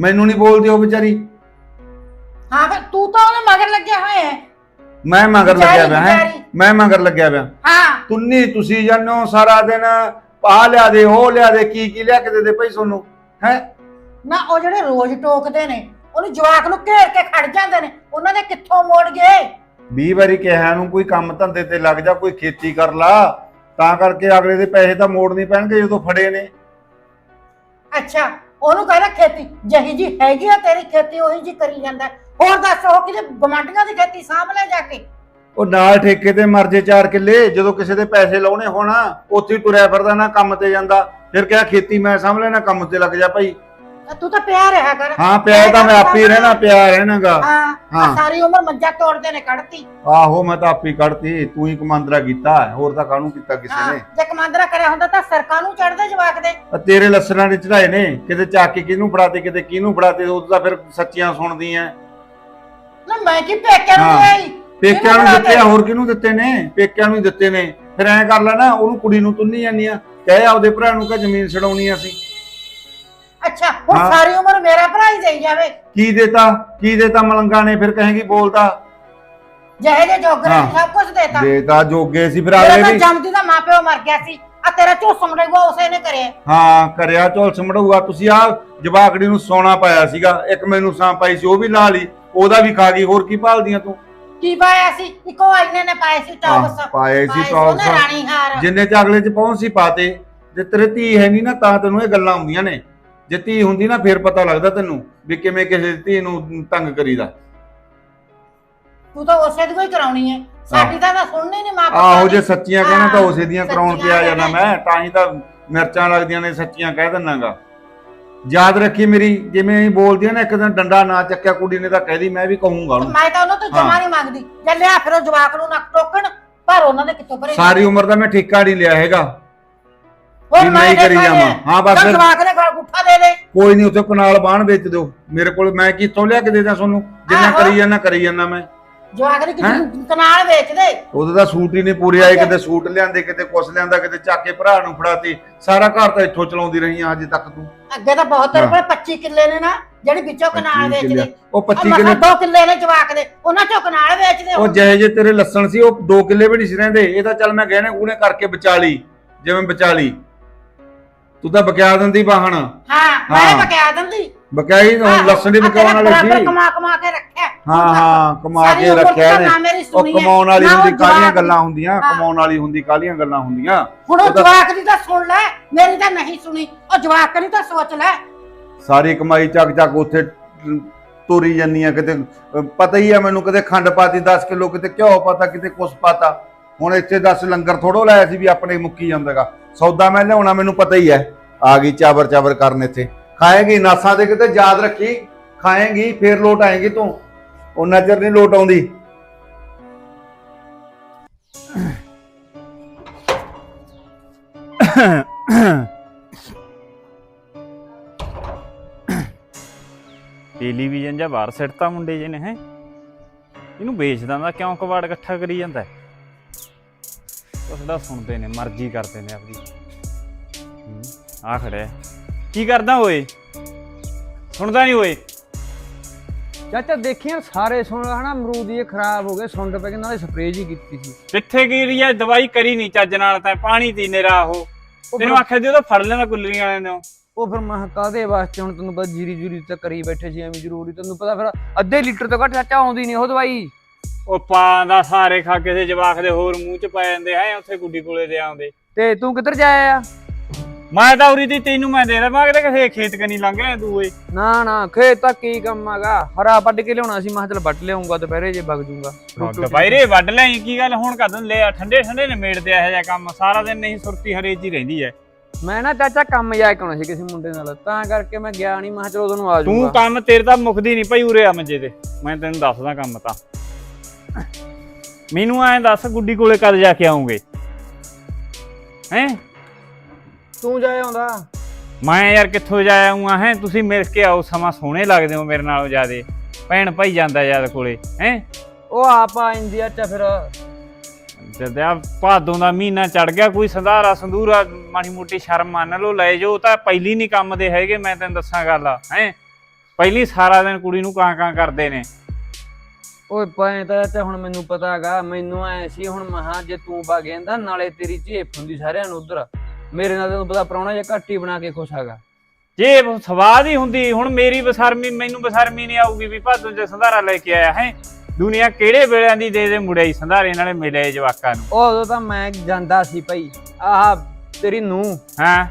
ਮੈਨੂੰ ਨਹੀਂ ਬੋਲਦੀ ਉਹ ਵਿਚਾਰੀ। ਹਾਂ ਫਿਰ ਤੂੰ ਤਾਂ ਉਹਦੇ ਮਗਰ ਲੱਗਿਆ ਹੋਇਆ ਹੈ। ਮੈਂ ਮਗਰ ਲੱਗਿਆ ਪਿਆ ਹੈ? ਵਿਚਾਰੀ। ਮੈਂ ਮਗਰ ਲੱਗਿਆ ਪਿਆ। ਹਾਂ। ਤੁੰਨੀ ਤੁਸੀਂ ਜਾਨੋ ਸਾਰਾ ਦਿਨ ਆ ਲਿਆ ਦੇ ਉਹ ਲਿਆ ਦੇ ਕੀ ਕੀ ਲਿਆ ਕੇ ਦੇ ਦੇ ਭਾਈ ਤੁਹਾਨੂੰ ਹੈ? ਨਾ ਉਹ ਜਿਹੜੇ ਰੋਜ਼ ਟੋਕਦੇ ਨੇ ਉਹਨੂੰ ਜਵਾਕ ਨੂੰ ਘੇਰ ਕੇ ਖੜ ਜਾਂਦੇ ਨੇ ਉਹਨਾਂ ਦੇ ਕਿੱਥੋਂ ਮੋੜ ਗਏ? 20 ਵਾਰੀ ਕਿਹਾ ਨੂੰ ਕੋਈ ਕੰਮ ਧੰਦੇ ਤੇ ਲੱਗ ਜਾ ਕੋਈ ਖੇਤੀ ਕਰ ਲਾ। ਤਾਂ ਕਰਕੇ ਅਗਲੇ ਦੇ ਪੈਸੇ ਤਾਂ ਮੋੜਨੇ ਪੈਣਗੇ ਜਦੋਂ ਫੜੇ ਨੇ। ਅੱਛਾ ਉਹਨੂੰ ਕਹਿੰਦਾ ਖੇਤੀ। ਜਹੀ ਜੀ ਹੈਗੀ ਆ ਤੇਰੀ ਖੇਤੀ ਉਹੀ ਜੀ ਕਰੀ ਜਾਂਦਾ ਹੋਰ ਦੱਸ ਉਹ ਕਿਤੇ ਗਵਾਂਢੀਆਂ ਦੀ ਖੇਤੀ ਸਾਂਭ ਲੈ ਜਾ ਕੇ। ਉਹ ਨਾਲ ਠੇਕੇ ਤੇ ਮਰ ਜੇ 4 ਕਿੱਲੇ ਜਦੋਂ ਕਿਸੇ ਦੇ ਪੈਸੇ ਲਾਉਣੇ ਹੋਣ ਉੱਥੇ ਹੀ ਤੁਰਿਆ ਫਿਰਦਾ ਨਾ ਕੰਮ ਤੇ ਜਾਂਦਾ। ਫਿਰ ਕਿਹਾ ਖੇਤੀ ਮੈਂ ਸਾਂਭ ਲੈਣਾ ਕੰਮ ਤੇ ਲੱਗ ਜਾ ਭਾਈ। ਤਾਂ ਤੂੰ ਪਿਆ ਰਿਹਾ ਕਰ। ਹਾਂ ਪਿਆ ਤਾਂ ਮੈਂ ਆਪੇ ਰਹਿਣਾ ਪਿਆ ਰਹਿਣਾਗਾ। ਹਾਂ ਹਾਂ। ਆਹ ਸਾਰੀ ਉਮਰ ਮੰਜਾ ਤੋੜਦੇ ਨੇ ਕੱਢਤੀ। ਆਹੋ ਮੈਂ ਤਾਂ ਆਪੇ ਹੀ ਕੱਢਤੀ। ਤੂੰ ਹੀ ਕਮਾਂਦਰਾ ਕੀਤਾ ਹੋਰ ਤਾਂ ਕਾਹਨੂੰ ਕੀਤਾ ਕਿਸੇ ਹਾਂ ਨੇ? ਜੇ ਕਮਾਂਦਰਾ ਕਰਿਆ ਹੁੰਦਾ ਤਾਂ ਸਰਕਾਰ ਨੂੰ ਚੜਦੇ ਜਵਾਕ ਦੇ। ਆ ਤੇਰੇ ਲੱਸਣਾਂ ਦੇ ਚੜਾਏ ਨੇ। ਕਿਤੇ ਚੱਕ ਕੇ ਕਿਹਨੂੰ ਫੜਾਤੇ ਕਿਤੇ ਕਿਹਨੂੰ ਫੜਾਤੇ ਉਦੋਂ ਤਾਂ ਫਿਰ ਸੱਚੀਆਂ ਸੁਣਦੀਆਂ। ਨਾ ਮੈਂ ਕੀ ਪੇਕਿਆਂ ਨੂੰ ਹਾਂ। ਲਈ ਪੇਕਿਆਂ ਨੂੰ ਦਿੱਤੇ ਆ? ਹੋਰ ਕਿਹਨੂੰ ਦਿੱਤੇ ਨੇ? ਪੇਕਿਆਂ ਨੂੰ ਹੀ ਦਿੱਤੇ ਨੇ। ਫਿਰ ਐਂ ਕਰ ਲੈ ਨਾ ਉਹਨੂੰ ਕੁੜੀ ਨੂੰ ਤੁੰਨੀ ਜਾਂਦੀ ਆ। ਕਹੇ ਆਪਦੇ ਭਰਾ ਨੂੰ ਕਿ ਜ਼ਮੀਨ ਛਡਾਉਣੀ ਆ ਅਸੀਂ। ਅੱਛਾ ਹੁਣ। ਸਾਰੀ ਉਮਰ ਮੇਰਾ ਭਰਾ ਹੀ ਦੇਈ ਜਾਵੇ। ਕੀ ਦੇਤਾ? ਕੀ ਦੇਤਾ ਮਲੰਗਾ ਨੇ? ਫਿਰ ਕਹੇਗੀ ਬੋਲਦਾ। ਜਿਹੇ ਜੇ ਜੋਗਰੇ ਹਾਂ। ਸਭ ਕੁਝ ਦੇਤਾ। ਦੇਤਾ ਜੋਗੇ ਸੀ ਫਿਰ ਮੇਰਾ ਅਗਲੇ ਤਾਂ ਵੀ। ਜੰਮਦੀ ਦਾ ਮਾਪਿਓ ਮਰ ਗਿਆ ਸੀ। ਆ ਤੇਰਾ ਝੋਸਮ ਡੇਗਵਾ ਉਸੇ ਨੇ ਕਰਿਆ। ਹਾਂ ਕਰਿਆ ਝੋਲ ਸਮੜੂਗਾ ਤੁਸੀਂ ਆ ਜਵਾਕੜੀ ਨੂੰ ਸੋਨਾ ਪਾਇਆ ਸੀਗਾ। ਇੱਕ ਮੈਨੂੰ ਸਾਂ ਪਾਈ ਸੀ ਉਹ ਵੀ ਲਾ ਲਈ। ਉਹਦਾ ਵੀ ਖਾ ਗਈ। ਹੋਰ ਕੀ ਭਾਲਦੀਆਂ ਤੂੰ? ਕੀ ਪਾਇਆ ਸੀ? ਇੱਕੋ ਆਈਨੇ ਨੇ ਪਾਏ ਸੀ ਟੌਪਸ ਆਹ, ਪਾਏ ਸੀ ਉਹਨੇ ਟੌਪਸ ਰਾਣੀ ਹਾਰ। ਜਿੰਨੇ ਚ ਅਗਲੇ ਚ ਪਹੁੰਚ ਸੀ ਪਾਤੇ ਜੇ ਤੇਰੇ ਧੀ ਹੈ ਨਹੀਂ ਨਾ ਤਾਂ ਤੈਨੂੰ ਇਹ ਗੱਲਾਂ ਆਉਂਦੀਆਂ ਨੇ। ਜੇ ਧੀ ਹੁੰਦੀ ਨਾ ਫਿਰ ਪਤਾ ਲੱਗਦਾ ਤੈਨੂੰ ਵੀ ਕਿਵੇਂ ਕਿਸੇ ਦੀ ਧੀ ਨੂੰ ਤੰਗ ਕਰੀਦਾ। ਤੂੰ ਤਾਂ ਉਸੇ ਦੀ ਕੋਈ ਕਰਾਉਣੀ ਹੈ ਸਾਡੀ ਤਾਂ ਤਾਂ ਸੁਣਨੀ ਨਹੀਂ ਮਾਪਿਓ ਆਹੋ। ਜੇ ਸੱਚੀਆਂ ਕਹਿਣਾ ਤਾਂ ਉਸੇ ਦੀਆਂ ਕਰਾਉਣ ਤੇ ਆ ਜਾਣਾ ਮੈਂ ਤਾਂ ਹੀ ਤਾਂ ਮਿਰਚਾਂ ਲੱਗਦੀਆਂ ਨੇ ਸੱਚੀਆਂ ਕਹਿ ਦਿੰਨਾਗਾ। ਯਾਦ ਰੱਖੀ ਮੇਰੀ ਜਿਵੇਂ ਇਹ ਬੋਲਦੀ ਆ ਨਾ ਇੱਕ ਦਿਨ ਡੰਡਾ ਨਾ ਚੱਕਿਆ ਕੁੜੀ ਨੇ ਤਾਂ ਕਹਿਦੀ ਮੈਂ ਵੀ ਕਹੂੰਗਾ ਉਹਨੂੰ। ਮੈਂ ਤਾਂ ਉਹਨਾਂ ਤੋਂ ਜਮਾ। ਨਹੀਂ ਮੰਗਦੀ। ਜੇ ਲਿਆ ਫਿਰ ਉਹ ਜਵਾਕ ਨੂੰ ਨੱਕ ਟੋਕਣ ਪਰ ਉਹਨਾਂ ਦੇ ਕਿੱਥੋਂ ਭਰੇ ਸਾਰੀ ਉਮਰ ਦਾ ਮੈਂ ਠੇਕਾ ਨਹੀਂ ਲਿਆ ਹੈਗਾ। ਹੋਰ ਵੀ ਮੈਂ ਦੇ ਕਰੀ ਜਾਵਾਂ। ਆ। ਹਾਂ ਬਸ ਚੱਲ ਫਿਰ ਜਵਾਕ ਨੇ ਗਲ ਗੁੱਠਾ ਦੇ ਦੇ। ਕੋਈ ਨਹੀਂ ਉੱਥੇ ਕਨਾਲ ਬਾਣ ਵੇਚ ਦਿਓ। ਮੇਰੇ ਕੋਲ ਮੈਂ ਕਿੱਥੋਂ ਲਿਆ ਕੇ ਦੇ ਦਾਂ ਤੁਹਾਨੂੰ? ਜਿੰਨਾ ਆਹੋ। ਕਰੀ ਜਾਂਦਾ ਕਰੀ ਜਾਂਦਾ ਮੈਂ। ਜਵਾਕ ਨੇ? ਕਿਤੇ ਕਨਾਲ ਵੇਚ ਦੇ। ਉਦੋਂ ਦਾ ਸੂਟ ਹੀ ਨਹੀਂ ਪੂਰੇ ਆਏ ਕਿਤੇ ਸੂਟ ਲਿਆਂਦੇ ਕਿਤੇ ਕੁਛ ਲਿਆਂਦਾ ਕਿਤੇ ਚੱਕ ਕੇ ਭਰਾ ਨੂੰ ਫੜਾਤੀ। ਸਾਰਾ ਘਰ ਤਾਂ ਇੱਥੋਂ ਚਲਾਉਂਦੀ ਰਹੀ ਆ ਅੱਜ ਤੱਕ ਤੂੰ। ਅੱਗੇ ਤਾਂ ਬਹੁਤ ਤੇਰੇ। ਕੋਲ 25 ਕਿੱਲੇ ਨੇ ਨਾ ਜਿਹੜੀ ਵਿੱਚੋਂ ਕਨਾਲ 25 ਵੇਚਦੇ ਕਿੱਲੇ। ਉਹ 25 25 ਕਿੱਲੇ ਦੋ ਕਿੱਲੇ ਨੇ ਜਵਾਕ ਦੇ ਉਹਨਾਂ ਚੋਂ ਕਨਾਲ ਵੇਚਦੇ ਉਹ ਜਿਹੇ ਜੇ ਤੇਰੇ ਲੱਸਣ ਸੀ ਉਹ 2 ਕਿੱਲੇ ਵੀ ਨਹੀਂ ਸੀ ਰਹਿੰਦੇ। ਇਹ ਤਾਂ ਚੱਲ ਮੈਂ ਗਹਿਣੇ ਉਹਨੇ ਕਰਕੇ ਬਚਾ ਲਈ। ਜਿਵੇਂ ਬਚਾ ਲਈ। ਤੂੰ ਤਾਂ ਬਕਿਆ ਦਿੰਦੀ ਬਾਹਣ ਹਾਂ ਮੈਂ ਹਾਂ। ਬਕਿਆ ਦਿੰਦੀ। ਬਕਾਈ ਹੁਣ ਲੱਸਣ ਦੀ ਬਕਾਉਣ ਵਾਲੇ ਸੀ ਕਮਾ ਕਮਾ ਕੇ ਰੱਖਿਆ। ਹਾਂ ਹਾਂ ਕਮਾ ਸਾਰੀ ਕੇ ਉਮਰ ਰੱਖਿਆ ਤਾਂ ਨੇ। ਨਾ ਮੇਰੀ ਉਹ ਸੁਣੀ ਹੈ, ਕਮਾਉਣ ਵਾਲੀ ਨਾ ਉਹ ਹੁੰਦੀ ਜਵਾਕ- ਗੱਲਾਂ ਹੁੰਦੀਆਂ? ਹਾਂ। ਕਮਾਉਣ ਵਾਲੀ ਹੁੰਦੀ ਕਾਹਲੀਆਂ ਗੱਲਾਂ ਹੁੰਦੀਆਂ? ਹੁਣ ਉਹ ਉਹ ਤਾਂ- ਜਵਾਕ ਦੀ ਤਾਂ ਸੁਣ ਲੈ ਮੇਰੀ ਤਾਂ ਨਹੀਂ ਸੁਣੀ। ਉਹ ਜਵਾਕ ਦੀ ਤਾਂ ਸੋਚ ਲੈ। ਸਾਰੀ ਕਮਾਈ ਚੱਕ ਚੱਕ ਉੱਥੇ ਤੋਰੀ ਜਾਂਦੀਆਂ ਕਿਤੇ। ਅਹ ਪਤਾ ਹੀ ਆ ਮੈਨੂੰ ਕਿਤੇ ਖੰਡ ਪਾਤੀ 10 ਕਿਲੋ ਕਿਤੇ ਘਿਓ ਪਤਾ ਕਿਤੇ ਕੁਛ ਪਾਤਾ। ਹੁਣ ਇੱਥੇ ਦੱਸ ਲੰਗਰ ਥੋੜੋ ਲਾਇਆ ਸੀ ਵੀ ਆਪਣੇ ਮੁੱਕੀ ਜਾਂਦਾਗਾ। ਸੌਦਾ ਮੈਂ ਲਿਆਉਣਾ, ਮੈਨੂੰ ਪਤਾ ਹੀ ਹੈ। ਆ ਗਈ ਚਾਬਰ ਚਾਵਰ ਕਰਨ ਇੱਥੇ। ਖਾਏਗੀ, ਨਾਸਾਂ ਦੇ ਕਿਤੇ ਯਾਦ ਰੱਖੀ, ਖਾਏਗੀ, ਫੇਰ ਲੋਟ ਆਏਗੀ ਤੂੰ। ਉਹਨਾਂ ਚਿਰ ਨਹੀਂ ਲੋਟ ਆਉਂਦੀ। ਟੈਲੀਵਿਜ਼ਨ ਜਾਂ ਬਾਹਰ ਸਿੱਟਤਾ ਮੁੰਡੇ ਜੇ ਹੈ? ਇਹਨੂੰ ਵੇਚਦਾ ਦਾ ਕਿਉਂ ਕਵਾੜ ਇਕੱਠਾ ਕਰੀ ਜਾਂਦਾ ਉਸਦਾ ਸੁਣਦੇ ਨੇ ਮਰਜ਼ੀ ਕਰਦੇ ਨੇ ਆਪਦੀ ਹੂੰ, ਆ ਖੜਿਆ ਕੀ ਕਰਦਾ ਓਏ? ਸੁਣਦਾ ਨਹੀਂ ਓਏ? ਚਾਚਾ ਦੇਖੀਆਂ ਸਾਰੇ ਸੁਣ ਹਨਾ ਅਮਰੂਦ ਇਹ ਖਰਾਬ ਹੋ ਗਏ ਸੁੰਡ ਪੈ ਕੇ ਨਾਲੇ ਸਪਰੇਅ ਜੀ ਕੀਤੀ ਸੀ। ਕਿੱਥੇ ਰਹੀ ਐ ਦਵਾਈ ਕਰੀ ਨਹੀਂ ਚੱਜ ਨਾਲ ਤਾਂ ਪਾਣੀ ਦੀ ਨਿਰਾ ਉਹ। ਤੈਨੂੰ ਆਖਿਆ ਦੀ ਉਹਦਾ ਫੜ ਲੈਣਾ ਗੁੱਲਰੀਆਂ ਵਾਲਿਆਂ ਨੇ ਉਹ। ਫਿਰ ਮੈਂ ਕਾਹਦੇ ਵਾਸਤੇ ਹੁਣ ਤੈਨੂੰ ਪਤਾ ਜੀਰੀ ਜੂਰੀ ਤਾਂ ਕਰੀ ਬੈਠੇ ਸੀ ਐਵੇਂ ਜ਼ਰੂਰੀ ਤੈਨੂੰ ਪਤਾ ਫਿਰ ਅੱਧੇ ਲੀਟਰ ਤੋਂ ਘੱਟ ਚਾਚਾ ਆਉਂਦੀ ਨਹੀਂ ਉਹ ਦਵਾਈ। ਉਹ ਪਾਂ ਦਾ ਸਾਰੇ ਖਾ ਕਿਸੇ ਜਵਾਕ ਦੇ ਹੋਰ ਮੂੰਹ ਚ ਪੈ ਜਾਂਦੇ ਹੈ ਉੱਥੇ ਗੁੱਡੀ ਕੋਲੇ ਦੇ ਆਉਂਦੇ। ਤੇ ਤੂੰ ਕਿੱਧਰ ਜਾਇਆ ਆ? ਮੈਂ ਤਾਂ ਉਰੀ ਦੀ ਤੈਨੂੰ ਮੈਂ ਦੇ ਦਵਾਂ ਕਿਤੇ ਕਿਸੇ ਖੇਤ ਕਨੀ ਲੰਘ ਰਿਹਾ ਤੂੰ ਨਾ ਨਾ ਖੇਤ ਤੱਕ ਕੀ ਕੰਮ ਹੈਗਾ? ਹਰਾ ਵੱਢ ਕੇ ਲਿਆਉਣਾ ਸੀ ਮੈਂ ਚੱਲ ਵੱਢ ਲਿਆਉਂਗਾ ਦੁਪਹਿਰੇ ਜੇ ਵਗ ਜੂੰਗਾ। ਦੁਪਹਿਰੇ ਵੱਢ ਲੈ ਕੀ ਗੱਲ ਹੁਣ ਕਦੋਂ ਲੈ ਠੰਡੇ ਠੰਡੇ ਨੇ ਮੇੜ ਤੇ ਇਹੋ ਜਿਹਾ ਕੰਮ ਸਾਰਾ ਦਿਨ ਨਹੀਂ ਸੁਰਤੀ ਹਰੇ ਚ ਹੀ ਰਹਿੰਦੀ ਐ। ਮੈਂ ਨਾ ਚਾਚਾ ਕੰਮ ਜਾ ਕੇ ਆਉਣਾ ਸੀ ਕਿਸੇ ਮੁੰਡੇ ਨਾਲ ਤਾਂ ਕਰਕੇ ਮੈਂ ਗਿਆ ਨਹੀਂ ਮੈਂ ਚਲੋ ਉਹਨੂੰ ਆ ਤੂੰ ਜਾਊਗਾ ਕੰਮ ਤੇਰੇ ਤਾਂ ਮੁੱਕਦੀ ਨਹੀਂ ਭਾਈ ਉਰੇ ਆ ਮੰਜੇ ਤੇ ਮੈਂ ਤੈਨੂੰ ਦੱਸਦਾ ਕੰਮ ਤਾਂ। ਮੈਨੂੰ ਐਂ ਦੱਸ ਗੁੱਡੀ ਕੋਲੇ ਕਦ ਜਾ ਕੇ ਆਉਂਗੇ? ਹੈਂ? ਤੂੰ ਜਾ ਆਉਂਦਾ। ਮੈਂ ਯਾਰ ਕਿੱਥੋਂ ਜਾ ਆਉਂਗਾ ਹੈ? ਤੁਸੀਂ ਮਿਲ ਕੇ ਆਓ ਸਮਾਂ ਸੋਹਣੇ ਲੱਗਦੇ ਹੋ ਮੇਰੇ ਨਾਲੋਂ ਜਿਆਦੇ। ਭੈਣ ਭਾਈ ਜਾਂਦਾ ਯਾਦ ਕੋਲੇ ਹੈ? ਉਹ ਆਪ ਆ ਇੰਦੀ ਚਾਚਾ ਫਿਰ। ਜਦ ਆ ਭਾਦੋਂ ਦਾ ਮਹੀਨਾ ਚੜ ਗਿਆ ਕੋਈ ਸੰਧਾਰਾ ਸੰਧੂਰਾ ਮਾੜੀ ਮੋਟੀ ਸ਼ਰਮ ਮੰਨ ਲਓ ਲੈ ਜਾਓ ਤਾਂ ਪਹਿਲੀ ਨਹੀਂ ਕੰਮ ਦੇ ਹੈਗੇ ਮੈਂ ਤੈਨੂੰ ਦੱਸਾਂ ਗੱਲ ਹੈ? ਪਹਿਲੀ ਸਾਰਾ ਦਿਨ ਕੁੜੀ ਨੂੰ ਕਾਂ ਕਾਂ ਕਰਦੇ ਨੇ। ਓਏ ਪਾਏ ਤਾਂ ਚਾਚਾ ਹੁਣ ਮੈਨੂੰ ਪਤਾ ਹੈਗਾ ਮੈਨੂੰ ਐ ਸੀ ਹੁਣ ਮਹਾ ਜੇ ਤੂੰ ਵਗ ਜਾਂਦਾ ਨਾਲੇ ਤੇਰੀ ਝੇਪ ਹੁੰਦੀ ਸਾਰਿਆਂ ਨੂੰ ਉਧਰ। ਮੇਰੇ ਨਾਲ ਤੈਨੂੰ ਪਤਾ ਪ੍ਰਾਹੁਣਾ ਜੇ ਘੱਟ ਹੀ ਬਣਾ ਕੇ ਖੁਸ਼ ਹੈਗਾ। ਜੇ ਸਵਾਦ ਹੀ ਹੁੰਦੀ ਹੁਣ ਮੇਰੀ ਬਸਰਮੀ ਮੈਨੂੰ ਬਸਰਮੀ ਨਹੀਂ ਆਊਗੀ ਵੀ ਭਾਦੋਂ ਚ ਸੰਧਾਰਾ ਲੈ ਕੇ ਆਇਆ ਹੈ। ਦੁਨੀਆ ਕਿਹੜੇ ਵੇਲਿਆਂ ਦੀ ਦੇ ਦੇ ਮੁੜਿਆ ਹੀ ਸੰਧਾਰੇ ਨਾਲੇ ਮਿਲੇ ਜਵਾਕਾਂ ਨੂੰ। ਉਹ ਉਦੋਂ ਤਾਂ ਮੈਂ ਜਾਂਦਾ ਸੀ ਭਾਈ। ਆਹ ਤੇਰੀ ਨੂੰ ਹਾਂ?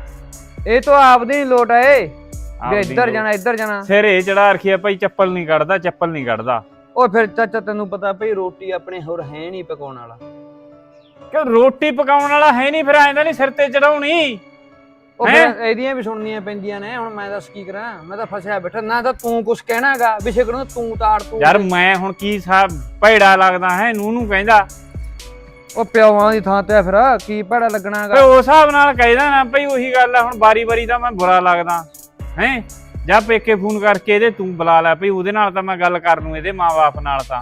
ਇਹ ਤਾਂ ਆਪਦੀ ਨਹੀਂ ਲੋਟ ਆਏ। ਵੀ ਆਪਦੀ ਇੱਧਰ। ਜਾਣਾ ਇੱਧਰ ਜਾਣਾ। ਸਿਰੇ ਚੜਾ ਰੱਖਿਆ ਭਾਈ ਚੱਪਲ ਨਹੀਂ ਕੱਢਦਾ ਚੱਪਲ ਨਹੀਂ ਕੱਢਦਾ। ਉਹ ਫਿਰ ਚਾਚਾ ਤੈਨੂੰ ਪਤਾ ਭਈ ਰੋਟੀ ਆਪਣੇ ਹੋਰ ਹੈ ਨਹੀਂ ਪਕਾਉਣ ਵਾਲਾ। ਕਿ ਰੋਟੀ ਪਕਾਉਣ ਵਾਲਾ ਹੈ ਨਹੀਂ ਫਿਰ ਐਂਦਾ ਨਹੀਂ ਸਿਰ ਤੇ ਚੜਾਉਣੀ? ਉਹ? ਫਿਰ ਇਹਦੀਆਂ ਵੀ ਸੁਣਨੀਆਂ ਪੈਂਦੀਆਂ ਨੇ ਹੁਣ ਮੈਂ ਦੱਸ ਕੀ ਕਰਾਂ ਮੈਂ ਤਾਂ ਫਸਿਆ ਬੈਠਾ ਨਾ ਤਾਂ ਤੂੰ ਕੁਛ ਕਹਿਣਾਗਾ ਵਿਸ਼ੇ ਨੂੰ ਤੂੰ ਤਾੜ ਤੂੰ ਯਾਰ ਮੈਂ ਹੁਣ ਕੀ ਸਾ ਭੈੜਾ ਲੱਗਦਾ ਹੈ ਨੂੰ ਨੂੰ ਕਹਿੰਦਾ। ਉਹ ਪਿਓਾਂ ਦੀ ਥਾਂ ਤੇ ਫਿਰ ਕੀ ਭੜਾ ਲੱਗਣਾਗਾ। ਉਸ ਹਿਸਾਬ ਨਾਲ ਕਹਿਦਾ ਨਾ ਭਈ ਉਹੀ ਗੱਲ ਆ ਹੁਣ ਬਾਰੀ ਬਾਰੀ ਤਾਂ ਮੈਂ ਬੁਰਾ ਲੱਗਦਾ। ਹੈ? ਜਾਂ ਪੇਕੇ ਫੋਨ ਕਰਕੇ ਇਹਦੇ ਤੂੰ ਬੁਲਾ ਲੈ ਭਈ ਉਹਦੇ ਨਾਲ ਤਾਂ ਮੈਂ ਗੱਲ ਕਰ ਲੂੰ ਇਹਦੇ ਮਾਪੇ ਨਾਲ ਤਾਂ।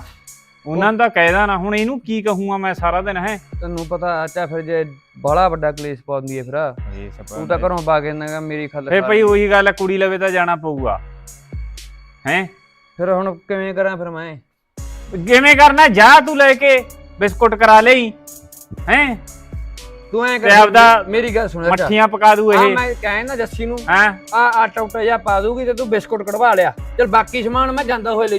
ਉਹਨਾਂ ਤਾਂ ਕਹਿਦਾ ਨਾ ਹੁਣ ਇਹਨੂੰ ਕੀ ਕਹੂੰਗਾ ਮੈਂ ਸਾਰਾ ਦਿਨ ਹੈ? ਤੈਨੂੰ ਪਤਾ ਚਾਚਾ ਫਿਰ ਜੇ ਬੜਾ ਵੱਡਾ ਕਲੇਸ਼ ਪਾਉਂਦੀ ਹੈ ਫਿਰ। ਤੂੰ ਤਾਂ ਘਰੋਂ ਕੇ ਨਾਗਾ ਮੇਰੀ ਖੱਲ ਫੇ ਭਈ ਉਹੀ ਗੱਲ ਕੁੜੀ ਲਵੇ ਤਾਂ ਜਾਣਾ ਪਊਗਾ। ਹੈ? ਫਿਰ ਹੁਣ ਕਿਵੇਂ ਕਰਾਂ ਫਿਰ ਮੈਂ? ਕਿਵੇਂ ਕਰਨਾ ਜਾ ਤੂੰ ਲੈ ਕੇ ਬਿਸਕੁਟ ਕਰਾ ਲਈ। ਹੈ? ਤੂੰ ਐ ਤੇ ਆਪਦਾ ਮੇਰੀ ਗੱਲ ਸੁਣ ਮੱਠੀਆਂ ਪਕਾ ਦੂ ਇਹ। ਮੈਂ ਕਹਿਣਾ ਜੱਸੀ ਨੂੰ ਹੈ? ਆ ਆਟਾ ਉਟਾ ਜਿਹਾ ਪਾ ਦੂਗੀ ਤੇ ਤੂੰ ਬਿਸਕੁਟ ਕਢਵਾ ਲਿਆ। ਚਲ ਬਾਕੀ ਸਮਾਨ ਮੈਂ ਜਾਂਦਾ ਹੋਏ ਲੈ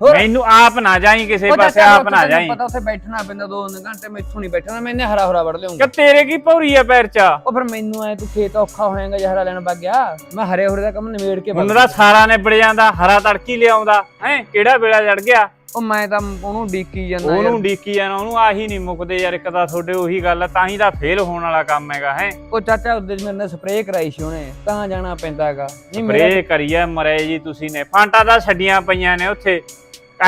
ਹੋਰ? ਮੈਨੂੰ ਆਪ ਨਾ ਜਾਈ ਕਿਸੇ ਪਾਸੇ ਆਪ ਨਾ ਜਾਈ। ਪਤਾ ਉੱਥੇ ਬੈਠਣਾ ਪੈਂਦਾ ਦੋ ਤਿੰਨ ਘੰਟੇ ਮੈਥੋਂ ਨਹੀਂ ਬੈਠਣਾ ਮੈਂ ਇਹਨੇ ਹਰਾ ਹਰਾ ਵੜ ਕਿ ਲਿਆਉਂਗਾ ਤੇਰੇ ਕੀ ਭੌਰੀ ਆ ਪੈਰ ਚ? ਉਹ ਫਿਰ ਮੈਨੂੰ ਐ ਤੂੰ ਖੇਤ ਔਖਾ ਹੋਏਗਾ ਜੇ ਹਰਾ ਲੈਣ ਵਗ ਗਿਆ। ਮੈਂ ਹਰੇ ਹੋਰੇ ਦਾ ਕੰਮ ਨਿਬੇੜ ਕੇ ਉਹਨਾਂ ਦਾ ਸਾਰਾ ਨਿਬੜ ਜਾਂਦਾ ਹਰਾ ਤੜਕੀ ਲਿਆਉਂਦਾ। ਹੈ ਕਿਹੜਾ ਵੇਲਾ ਚੜ ਗਿਆ? ਉਹ ਮੈਂ ਤਾਂ ਉਹਨੂੰ ਡੀਕੀ ਜਾਂਦਾ ਉਹਨੂੰ ਡੀਕੀ ਜਾਣਾ ਉਹਨੂੰ ਆਹੀ ਨਹੀਂ ਮੁੱਕਦੇ ਯਾਰ ਇੱਕ ਤਾਂ ਤੁਹਾਡੇ ਉਹੀ ਗੱਲ ਆ ਤਾਂ ਹੀ ਤਾਂ ਫੇਲ ਹੋਣ ਵਾਲਾ ਕੰਮ ਹੈਗਾ ਹੈ। ਉਹ ਚਾਚਾ ਉਹਦੇ ਮੇਰੇ ਨਾਲ ਸਪਰੇਅ ਕਰਾਈ ਸੀ ਉਹਨੇ ਤਾਂ ਜਾਣਾ ਪੈਂਦਾਗਾ ਨਹੀਂ ਮੇਰੇ ਬਰੇ ਕਰੀਏ ਮਰੇ ਜੀ ਤੁਸੀਂ ਨੇ। ਫਾਂਟਾ ਤਾਂ ਛੱਡੀਆਂ ਪਈਆਂ ਨੇ ਉੱਥੇ।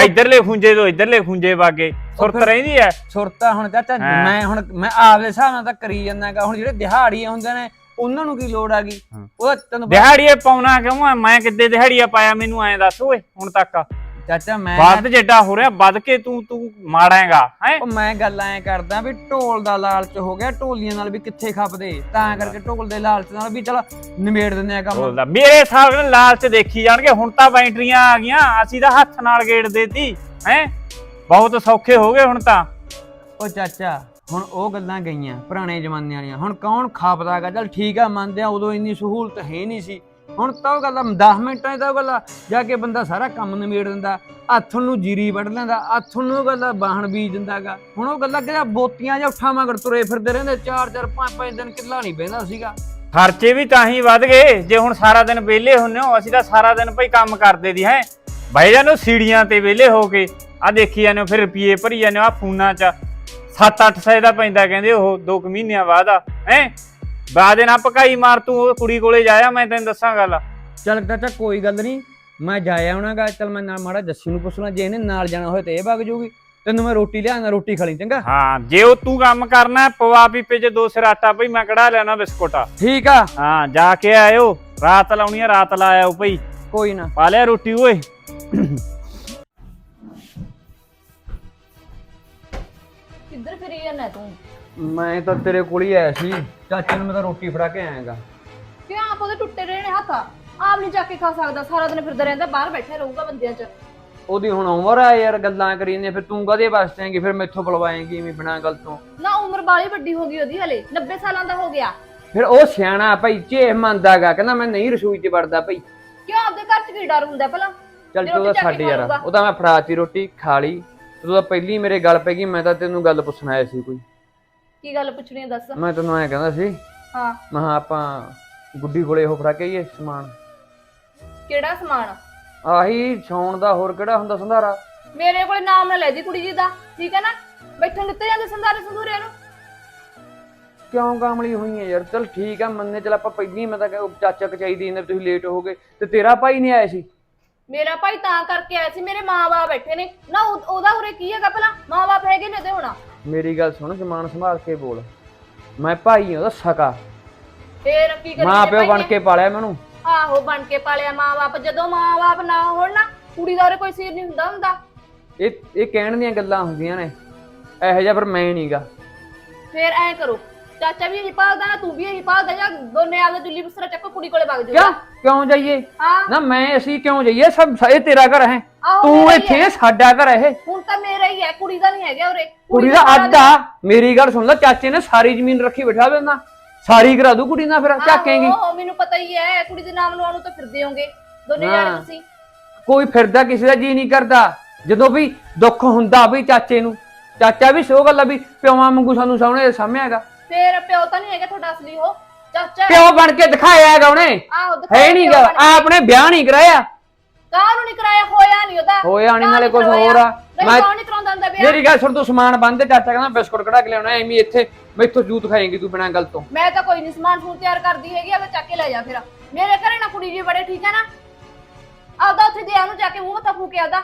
ਇਧਰਲੇ ਖੁੰਝੇ ਤੋਂ ਇਧਰਲੇ ਖੁੰਝੇ ਵਾਗੇ ਸੁਰਤ ਰਹਿੰਦੀ ਐ? ਸੁਰਤਾ ਹੁਣ ਚਾਚਾ। ਮੈਂ ਹੁਣ ਮੈਂ ਆਪਦੇ ਹਿਸਾਬ ਨਾਲ ਤਾਂ ਕਰੀ ਜਾਂਦਾਗਾ ਹੁਣ ਜਿਹੜੇ ਦਿਹਾੜੀਆਂ ਹੁੰਦੇ ਨੇ ਉਹਨਾਂ ਨੂੰ ਕੀ ਲੋੜ ਆ ਗਈ। ਉਹ ਤੈਨੂੰ ਦਿਹਾੜੀਏ ਪਾਉਣਾ ਕਿਉਂ ਮੈਂ ਕਿੱਦੇ ਦਿਹਾੜੀਆ ਪਾਇਆ? ਮੈਨੂੰ ਐਂ ਦੱਸ ਓਏ ਹੁਣ ਤੱਕ। ਚਾਚਾ ਮੈਂ ਵੱਧ ਜਿੱਡਾ ਹੋ ਰਿਹਾ ਵੱਧ ਕੇ ਤੂੰ ਤੂੰ ਮਾੜਾਂਗਾ ਹੈ? ਉਹ ਮੈਂ ਗੱਲ ਐ ਕਰਦਾ ਵੀ ਢੋਲ ਦਾ ਲਾਲਚ ਹੋ ਗਿਆ ਢੋਲੀਆਂ ਨਾਲ ਵੀ ਕਿੱਥੇ ਖਪਦੇ? ਤਾਂ ਕਰਕੇ ਢੋਲ ਦੇ ਲਾਲਚ ਨਾਲ ਵੀ ਚਲ ਨਿਮੇੜ ਦਿੰਦੇ ਆ ਕੰਮ। ਬੋਲਦਾ ਮੇਰੇ ਹਿਸਾਬ ਨਾਲ ਲਾਲਚ ਦੇਖੀ ਜਾਣਗੇ ਹੁਣ ਤਾਂ ਬੈਟਰੀਆਂ ਆ ਗਈਆਂ ਅਸੀਂ ਤਾਂ ਹੱਥ ਨਾਲ ਗੇੜ ਦੇਤੀ ਹੈ? ਬਹੁਤ ਸੌਖੇ ਹੋ ਗਏ ਹੁਣ ਤਾਂ। ਉਹ ਚਾਚਾ ਹੁਣ ਉਹ ਗੱਲਾਂ ਗਈਆਂ ਪੁਰਾਣੇ ਜ਼ਮਾਨੇ ਵਾਲੀਆਂ। ਹੁਣ ਕੌਣ ਖਾਪਦਾਗਾ ਚਲ ਠੀਕ ਆ ਮੰਨਦੇ ਆ ਉਦੋਂ ਇੰਨੀ ਸਹੂਲਤ ਹੈ ਨਹੀਂ ਸੀ। ਹੁਣ ਤਾਂ ਉਹ ਗੱਲਾਂ 10 ਮਿੰਟਾਂ 'ਚ ਤਾਂ ਉਹ ਗੱਲਾਂ ਜਾ ਕੇ ਬੰਦਾ ਸਾਰਾ ਕੰਮ ਨਿਬੇੜ ਦਿੰਦਾ, ਹੱਥ ਨੂੰ ਜੀਰੀ ਵੱਢ ਲੈਂਦਾ, ਹੱਥ ਨੂੰ ਉਹ ਗੱਲਾਂ ਬਾਹਣ ਬੀਜ ਦਿੰਦਾਗਾ ਹੁਣ ਉਹ ਗੱਲਾਂ ਕਿ ਬੋਤੀਆਂ ਜਾਂ ਉੱਠਾਂ ਮਗਰ ਤੁਰੇ ਫਿਰਦੇ ਰਹਿੰਦੇ 4-4 5-5 ਦਿਨ ਕਿੱਲਾ ਨਹੀਂ ਬਹਿੰਦਾ ਸੀਗਾ। ਖਰਚੇ ਵੀ ਤਾਂ ਹੀ ਵੱਧ ਗਏ, ਜੇ ਹੁਣ ਸਾਰਾ ਦਿਨ ਵਿਹਲੇ ਹੁੰਨੇ ਹੋ, ਅਸੀਂ ਤਾਂ ਸਾਰਾ ਦਿਨ ਭਈ ਕੰਮ ਕਰਦੇ ਦੀ, ਹੈ। ਬਾਈ ਜਾਨੋ ਸੀੜੀਆਂ ਤੇ ਵਿਹਲੇ ਹੋ ਕੇ ਆ ਦੇਖੀ ਜਾਂਦੇ ਹੋ ਫਿਰ ਰੁਪਏ ਭਰੀ ਜਾਂਦੇ ਹੋ ਆ। ਫੋਨਾਂ 'ਚ 7-800 ਦਾ ਪੈਂਦਾ, ਕਹਿੰਦੇ ਉਹ 2 ਮਹੀਨਿਆਂ ਬਾਅਦ ਆ, ਹੈ। ਬਾਅਦ ਨਾ ਪਕਾਈ ਮਾਰ ਤੂੰ ਉਹ ਕੁੜੀ ਕੋਲੇ ਜਾਇਆ ਮੈਂ ਤੈਨੂੰ ਦੱਸਾਂ ਗੱਲ। ਚੱਲ ਚਾਚਾ ਕੋਈ ਗੱਲ ਨਹੀਂ। ਮੈਂ ਜਾਇਆ ਆਉਣਾਗਾ ਚੱਲ ਮੈਂ ਨਾਲ ਮਾੜਾ ਜੱਸੀ ਨੂੰ ਪੁੱਛਣਾ ਜੇ ਇਹਨੇ ਨਾਲ ਜਾਣਾ ਹੋਏ ਤੇ ਇਹ ਵਗ ਜੂਗੀ। ਤੈਨੂੰ ਮੈਂ ਰੋਟੀ ਲਿਆਣਾ ਰੋਟੀ ਖਾ ਲਈ ਚੰਗਾ? ਹਾਂ ਜੇ ਉਹ ਤੂੰ ਕੰਮ ਕਰਨਾ ਪਵਾ ਪੀਪੇ 'ਚ ਦੋ ਸਿਰ ਆਟਾ ਭਈ ਮੈਂ ਕਢਾ ਲੈਣਾ ਬਿਸਕੁਟ। ਠੀਕ ਆ। ਹਾਂ ਜਾ ਕੇ ਆਇਓ। ਰਾਤ ਲਾਉਣੀ ਆ ਰਾਤ ਲਾ ਆਇਓ ਭਈ। ਕੋਈ ਨਾ। ਪਾ ਲਿਆ ਰੋਟੀ ਓਏ। ਕਿੱਧਰ ਫਿਰੀ ਜਾਂਦਾ ਤੂੰ? ਮੈਂ ਤਾਂ ਤੇਰੇ ਕੋਲ ਹੀ ਆਇਆ ਸੀ। ਚਾਚੇ ਨੂੰ ਮੈਂ ਤਾਂ ਰੋਟੀ ਫੜਾ ਕੇ ਆਇਆਗਾ। ਕਿਉਂ ਆਪ ਉਹਦੇ ਟੁੱਟੇ ਰਹੇ ਨੇ ਹੱਥ ਆਪ ਨਹੀਂ ਚੱਕ ਕੇ ਖਾ ਸਕਦਾ। ਸਾਰਾ ਦਿਨ ਫਿਰਦਾ ਰਹਿੰਦਾ ਬਾਹਰ ਬੈਠਾ ਰਹੂਗਾ ਬੰਦਿਆਂ 'ਚ। ਉਹਦੀ ਹੁਣ ਉਮਰ ਆ ਯਾਰ ਗੱਲਾਂ ਕਰੀ ਨੇ ਫਿਰ ਤੂੰ ਕਦੇ ਵਾਸਤੇ ਆਏਂਗੀ? ਫਿਰ ਮੈਥੋਂ ਬੁਲਵਾਏਂਗੀ ਐਵੇਂ ਬਿਨਾਂ ਗੱਲ ਤੋਂ? ਨਾ ਉਮਰ ਬਾਲੀ ਵੱਡੀ ਹੋ ਗਈ ਉਹਦੀ ਹਲੇ। 90 ਸਾਲਾਂ ਦਾ ਹੋ ਗਿਆ। ਫਿਰ ਉਹ ਸਿਆਣਾ ਭਾਈ ਝੇ ਮੰਨਦਾਗਾ। ਕਹਿੰਦਾ ਮੈਂ ਨਹੀਂ ਰਸੋਈ 'ਚ ਵੜਦਾ ਭਾਈ। ਕਿਉਂ? ਆਪਦੇ ਘਰ 'ਚ ਕੀ ਡਰ ਹੁੰਦਾ ਭਲਾ? ਚੱਲ ਜੇ ਤੂੰ ਤਾਂ ਰੋਟੀ ਚੱਕ ਛੱਡ ਕੇ ਯਾਰ। ਖਾਊਗਾ। ਉਹ ਤਾਂ ਮੈਂ ਫੜਾਤੀ ਰੋਟੀ ਖਾ ਲਈ। ਤੂੰ ਤਾਂ ਪਹਿਲੀ ਮੇਰੇ ਗੱਲ ਪੈ ਗਈ ਮੈਂ ਤਾਂ ਤੈਨੂੰ ਗੱਲ ਪੁੱਛਣ ਆਇਆ ਸੀ ਕੋਈ। ਕੀ ਗੱਲ ਪੁੱਛਣੀ ਹੈ ਦੱਸ? ਮੈਂ ਤੈਨੂੰ ਐਂ ਕਹਿੰਦਾ ਸੀ ਹਾਂ। ਮੈਂ ਕਿਹਾ ਆਪਾਂ ਗੁੱਡੀ ਕੋਲੇ ਉਹ ਫੜਾ ਕੇ ਆਈਏ ਸਮਾਨ। ਕਿਹੜਾ ਸਮਾਨ? ਆਹੀ ਛਾਉਣ ਦਾ ਹੋਰ ਕਿਹੜਾ ਹੁੰਦਾ ਸੰਧਾਰਾ? ਮੇਰੇ ਕੋਲੇ ਨਾਮ ਨਾ ਲੈ ਦੀ ਕੁੜੀ ਜੀ ਦਾ ਠੀਕ ਹੈ ਨਾ? ਬੈਠਣ ਦਿੱਤੇ ਜਾਂਦੇ ਸੰਧਾਰੇ ਸੰਧੂਰੇ ਨੂੰ। ਕਿਉਂ ਕਾਮਲੀ ਹੋਈ ਹੈ ਯਾਰ? ਚਲ ਠੀਕ ਆ ਮੰਨੇ ਚਲ ਆਪਾਂ ਪਹਿਲੀ ਮੈਂ ਤਾਂ ਕਿਹਾ ਉਹ ਚਾਚਾ ਕਚਾਈ ਦੀ ਨੇ ਤੁਸੀਂ ਲੇਟ ਹੋ ਗਏ ਤੇ ਤੇਰਾ ਭਾਈ ਨਹੀਂ ਆਇਆ ਸੀ? ਮੇਰਾ ਭਾਈ ਤਾਂ ਕਰਕੇ ਆਇਆ ਸੀ ਮੇਰੇ ਮਾਂ-ਬਾਪ ਬੈਠੇ ਨੇ। ਨਾ ਉਹ- ਉਹਦਾ ਉਰੇ ਕੀ ਹੈਗਾ ਭਲਾ? ਮਾਂ-ਬਾਪ ਹੈਗੇ ਨੇ ਤੇ ਹੋਣਾ। ਮੇਰੀ ਗੱਲ ਸੁਣ ਜਮਾਨ ਸੰਭਾਲ ਕੇ ਬੋਲ। ਮੈਂ ਭਾਈ ਉਹਦਾ ਸਕਾ। ਫੇਰ ਕੀ ਕਰੀਏ ਮਾਂ ਪਿਓ ਬਣ? ਕੇ ਪਾਲਿਆ ਮੈਨੂੰ ਆਹੋ ਬਣ ਕੇ ਪਾਲਿਆ ਮਾਂ-ਬਾਪ। ਜਦੋਂ ਮਾਂ-ਬਾਪ ਨਾ ਹੋਣ ਨਾ ਕੁੜੀ ਦਾ ਉਰੇ ਕੋਈ ਸਿਰ ਨਹੀਂ ਹੁੰਦਾ ਹੁੰਦਾ। ਇਹ ਇਹ ਕਹਿਣ ਦੀਆਂ ਗੱਲਾਂ ਹੁੰਦੀਆਂ ਨੇ। ਇਹੋ ਜਿਹਾ ਪਰ ਮੈਂ ਨਹੀਂਗਾ ਫੇਰ ਐ ਕਰੋ ਚਾਚਾ ਵੀ ਇਹੀ ਪਾਲਦਾ ਨਾ ਤੂੰ ਵੀ ਇਹੀ ਪਾਲਦਾ ਜਾਂ ਦੋਨੇ ਆਪਦਾ ਜੁੱਲੀ ਬਿਸਤਰਾ ਚੱਕੋ ਕੁੜੀ ਕੋਲੇ ਵਗ ਜਾਓ ਕਿਉਂ ਜਾਈਏ? ਹਾਂ। ਨਾ ਮੈਂ ਅਸੀਂ ਕਿਉਂ ਜਾਈਏ? ਸਭ ਇਹ ਤੇਰਾ ਘਰ ਹੈ। ਆਹੋ ਤੂੰ ਮੇਰਾ ਹੀ ਇੱਥੇ ਹੈ। ਸਾਡਾ ਘਰ ਹੈ ਹੁਣ ਤਾਂ ਮੇਰਾ ਹੀ ਹੈ ਕੁੜੀ ਦਾ ਨਹੀਂ ਹੈਗਾ ਉਰੇ। ਕੁੜੀ ਦਾ ਆ। ਮੇਰੀ ਗੱਲ ਸੁਣ ਲੈ ਚਾਚੇ ਨੇ ਸਾਰੀ ਜ਼ਮੀਨ ਰੱਖੀ ਬਿਠਾ ਦੇ ਨਾ ਸਾਰੀ ਕਰਾ ਦੂ ਕੁੜੀ ਨਾਲ ਫਿਰ ਝਾਕੇਂਗੀ ਆਹੋ ਮੈਨੂੰ ਪਤਾ ਹੀ ਹੈ ਕੁੜੀ ਦੇ ਨਾਮ ਲਵਾਉਣ ਨੂੰ ਤਾਂ ਫਿਰਦੇ ਹੋਗੇ। ਦੋਨੇ ਹਾਂ। ਜਾਣੇ ਤੁਸੀਂ। ਕੋਈ ਫਿਰਦਾ ਕਿਸੇ ਦਾ ਜੀ ਨਹੀਂ ਕਰਦਾ। ਜਦੋਂ ਵੀ ਦੁੱਖ ਹੁੰਦਾ ਵੀ ਚਾਚੇ ਨੂੰ। ਚਾਚਾ ਵੀ ਸੋ ਗੱਲ ਆ ਵੀ ਪਿਓਾਂ ਵਾਂਗੂ ਸਾਨੂੰ ਸਾਹਮਣੇ ਸਾਹਮਣੇ ਹੈਗਾ। ਫੇਰ ਪਿਓ ਤਾਂ ਨਹੀਂ ਹੈਗਾ ਤੁਹਾਡਾ ਅਸਲੀ ਉਹ। ਚਾਚਾ ਹੈ। ਪਿਓ ਬਣ ਕੇ ਦਿਖਾਇਆ ਹੈਗਾ ਉਹਨੇ। ਆਹੋ ਹੈ ਨਹੀਂ ਪਿਓ ਗਾ ਬਣ ਕੇ। ਆਪਨੇ ਵਿਆਹ ਨਹੀਂ ਕਰਾਇਆ। ਕਾਹਨੂੰ ਨਹੀਂ ਕਰਾਇਆ? ਹੋਇਆ ਨਹੀਂ ਉਹਦਾ। ਹੋਇਆ ਨੀ, ਨਾਲੇ ਕੁਛ? ਹੋਰ ਆ। ਮੈਂ- ਕੌਣ ਨਹੀਂ ਕਰਾਉਂਦਾ ਹੁੰਦਾ ਵਿਆਹ? ਮੇਰੀ ਗੱਲ ਸੁਣ ਤੂੰ ਸਮਾਨ ਬੰਦ ਚਾਚਾ ਕਹਿੰਦਾ ਬਿਸਕੁਟ ਕਢਾ ਕੇ ਲਿਆਉਣਾ ਐਵੇਂ ਇੱਥੇ ਮੈਥੋਂ ਜੂਤ ਖਾਏਂਗੀ ਤੂੰ ਬਿਨਾਂ ਗੱਲ ਤੋਂ। ਮੈਂ ਤਾਂ ਕੋਈ ਨਹੀਂ ਸਮਾਨ ਫੂਨ ਤਿਆਰ ਕਰਦੀ ਹੈਗੀ ਆ ਮੈਂ ਚੱਕ ਕੇ ਲੈ ਜਾ ਫਿਰ। ਮੇਰੇ ਘਰੇ ਨਾ ਕੁੜੀ ਜੀ ਬੜੇ ਠੀਕ ਹੈ ਨਾ। ਆਪਦਾ ਉੱਥੇ ਦੇ ਨੂੰ ਜਾ ਕੇ ਮੂੰਹ ਮੱਥਾ ਫੂਕੇ ਆਦਾ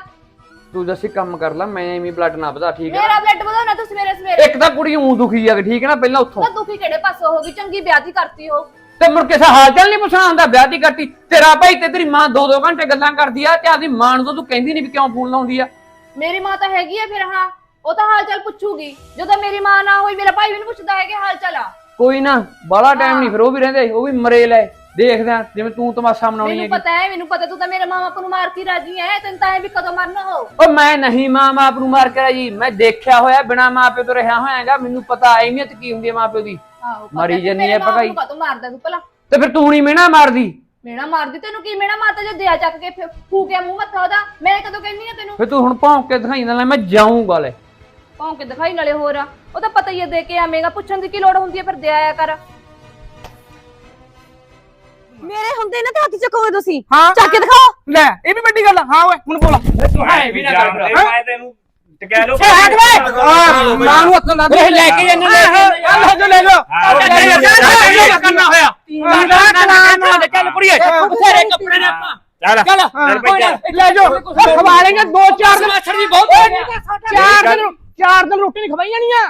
ਤੂੰ ਜੱਸੀ ਕੰਮ ਕਰ ਲੈ ਮੈਂ ਐਵੇਂ ਬਲੱਡ ਨਾ ਵਧਾ ਠੀਕ ਹੈ ਮੇਰਾ ਬਲੱਡ ਵਧਾਉਣਾ ਤੂੰ ਸਵੇਰੇ ਸਵੇਰੇ। ਇੱਕ ਤਾਂ ਕੁੜੀ ਉਂ ਦੁਖੀ ਆ ਠੀਕ ਹੈ ਨਾ ਪਹਿਲਾਂ ਉੱਥੋਂ। ਤਾਂ ਦੁਖੀ ਕਿਹੜੇ ਪਾਸੋਂ ਹੋ ਗਈ? ਚੰਗੀ ਵਿਆਹਤੀ ਕਰਤੀ ਹੋ ਤੇ ਮੁੜ ਕੇ ਸਾ ਹਾਲ ਚਾਲ ਨਹੀਂ ਪੁੱਛਣਾ ਹੁੰਦਾ ਵਿਆਹ ਦੀ ਕੱਟੀ ਤੇਰਾ ਭਾਈ ਤੇ ਤੇਰੀ ਮਾਂ ਦੋ ਦੋ ਘੰਟੇ ਗੱਲਾਂ ਕਰਦੀ ਆ ਤੇ ਆਦੀ ਮਾਂ ਨੂੰ ਤਾਂ ਤੂੰ ਕਹਿੰਦੀ ਨਹੀਂ ਵੀ ਕਿਉਂ ਫੋਨ ਲਾਉਂਦੀ ਆ। ਮੇਰੀ ਮਾਂ ਤਾਂ ਹੈਗੀ ਆ ਫਿਰ ਹਾਂ। ਉਹ ਤਾਂ ਹਾਲ ਚਾਲ ਪੁੱਛੂਗੀ। ਜਦੋਂ ਮੇਰੀ ਮਾਂ ਨਾ ਹੋਈ ਮੇਰਾ ਭਾਈ ਵੀ ਨਹੀਂ ਪੁੱਛਦਾ ਹੈ ਕਿ ਹਾਲ ਚਾਲ ਆ। ਕੋਈ ਨਾ ਬਾਲਾ ਟਾਈਮ। ਨਹੀਂ ਫਿਰ ਉਹ ਵੀ ਰਹਿੰਦੇ ਉਹ ਵੀ ਮਰੇ ਲੈ। ਦੇਖਦੇ ਆ ਜਿਵੇਂ ਤੂੰ ਤਮਾਸ਼ਾ ਮਨਾਉਣੀ ਮੈਨੂੰ ਹੈਗੀ। ਪਤਾ ਹੈ ਮੈਨੂੰ ਪਤਾ ਤੂੰ ਤਾਂ ਮੇਰੇ ਮਾਂ ਬਾਪ ਨੂੰ ਮਾਰ ਕੇ ਰਾਜੀ ਹੈ ਤੈਨੂੰ ਤਾਂ ਇਹ ਵੀ ਕਦੋਂ ਮਰਨਾ ਹੋ ਉਹ ਮੈਂ ਨਹੀਂ ਮਾਂ ਬਾਪ ਨੂੰ ਮਾਰ ਕੇ ਜੀ ਮੈਂ ਦੇਖਿਆ ਹੋਇਆ ਬਿਨਾ ਮਾਂ ਪਿਓ ਤੋਂ ਰਿਹਾ ਹੋਇਆਗਾ ਮੈਨੂੰ ਪਤਾ ਅਹਿਮੀਅਤ ਕੀ ਹੁੰਦੀ ਹੈ ਮਾਂ ਪਿਓ ਦੀ। ਆਹੋ ਪਤਾ ਮਰੀ ਜੰਨੀ ਹੈ ਭਗਾਈ। ਕਦੋਂ ਮਾਰਦਾ ਤੂੰ ਭਲਾ? ਤੇ ਫਿਰ ਤੂੰ ਨਹੀਂ ਮਿਹਣਾ ਮਾਰਦੀ? ਮੇਣਾ ਮਾਰਦੀ ਤੈਨੂੰ ਕੀ ਮੇਣਾ ਮਾਰਦਾ ਜੇ ਦਿਆ ਚੱਕ ਕੇ ਫਿਰ ਫੂਕਿਆ ਮੂੰਹ ਮੱਥਾ ਉਹਦਾ? ਮੈਂ ਕਦੋਂ ਕਹਿੰਦੀ ਆ ਤੈਨੂੰ? ਫਿਰ ਤੂੰ ਹੁਣ ਭੌਂਕ ਕੇ ਦਿਖਾਈ ਨਾ ਮੈਂ ਜਾਊਂਗਾ ਲੈ। ਭੌਂਕ ਕੇ ਦਿਖਾਈ ਨਾਲੇ ਹੋਰ ਆ। ਉਹ ਤਾਂ ਪਤਾ ਹੀ ਹੈ ਦੇ ਕੇ ਆਵੇਂਗਾ ਪੁੱਛਣ ਦੀ ਕੀ ਲੋੜ ਹੁੰਦੀ ਹੈ ਫਿਰ ਦੇ ਆਇਆ ਕਰ। ਮੇਰੇ ਹੁੰਦੇ ਨਾ ਤੇ ਹੱਥ ਚੱਕੋਗੇ ਤੁਸੀਂ ਹਾਂ ਚੱਕ ਕੇ ਦਿਖਾਓ ਲੈ ਇਹ ਵੀ ਵੱਡੀ ਗੱਲ ਆ ਹਾਂ ਓਏ ਹੁਣ ਬੋਲਾ ਮੈਂ ਵੀ ਜਾਣਦੇ ਮੈਂ ਤੈਨੂੰ ਟਕਾ ਲੋ ਮਾਂ ਨੂੰ ਹੱਥ ਲਾ ਦੇ ਲੈ ਕੇ ਇਹਨਾਂ ਲੈ ਜੋ ਲੈ ਲੋ ਕਰਨਾ ਹੋਇਆ ਚੱਲ ਕੁੜੀਏ ਬਥੇਰੇ ਕੱਪੜੇ ਨੇ ਆਪਾਂ ਚੱਲ ਚੱਲ ਚੱਲ ਕੋਈ ਨਾ, ਭਈ ਲੈ ਜੋ ਖਵਾ ਲੇਂਗੇ ਦੋ ਚਾਰ ਦਿਨ ਮੱਛਰ ਦੀ ਬਹੁਤ ਚਾਰ ਦਿਨ ਚਾਰ ਦਿਨ ਰੋਟੀ ਨਹੀਂ ਖਵਾਈ ਜਾਣੀ ਆ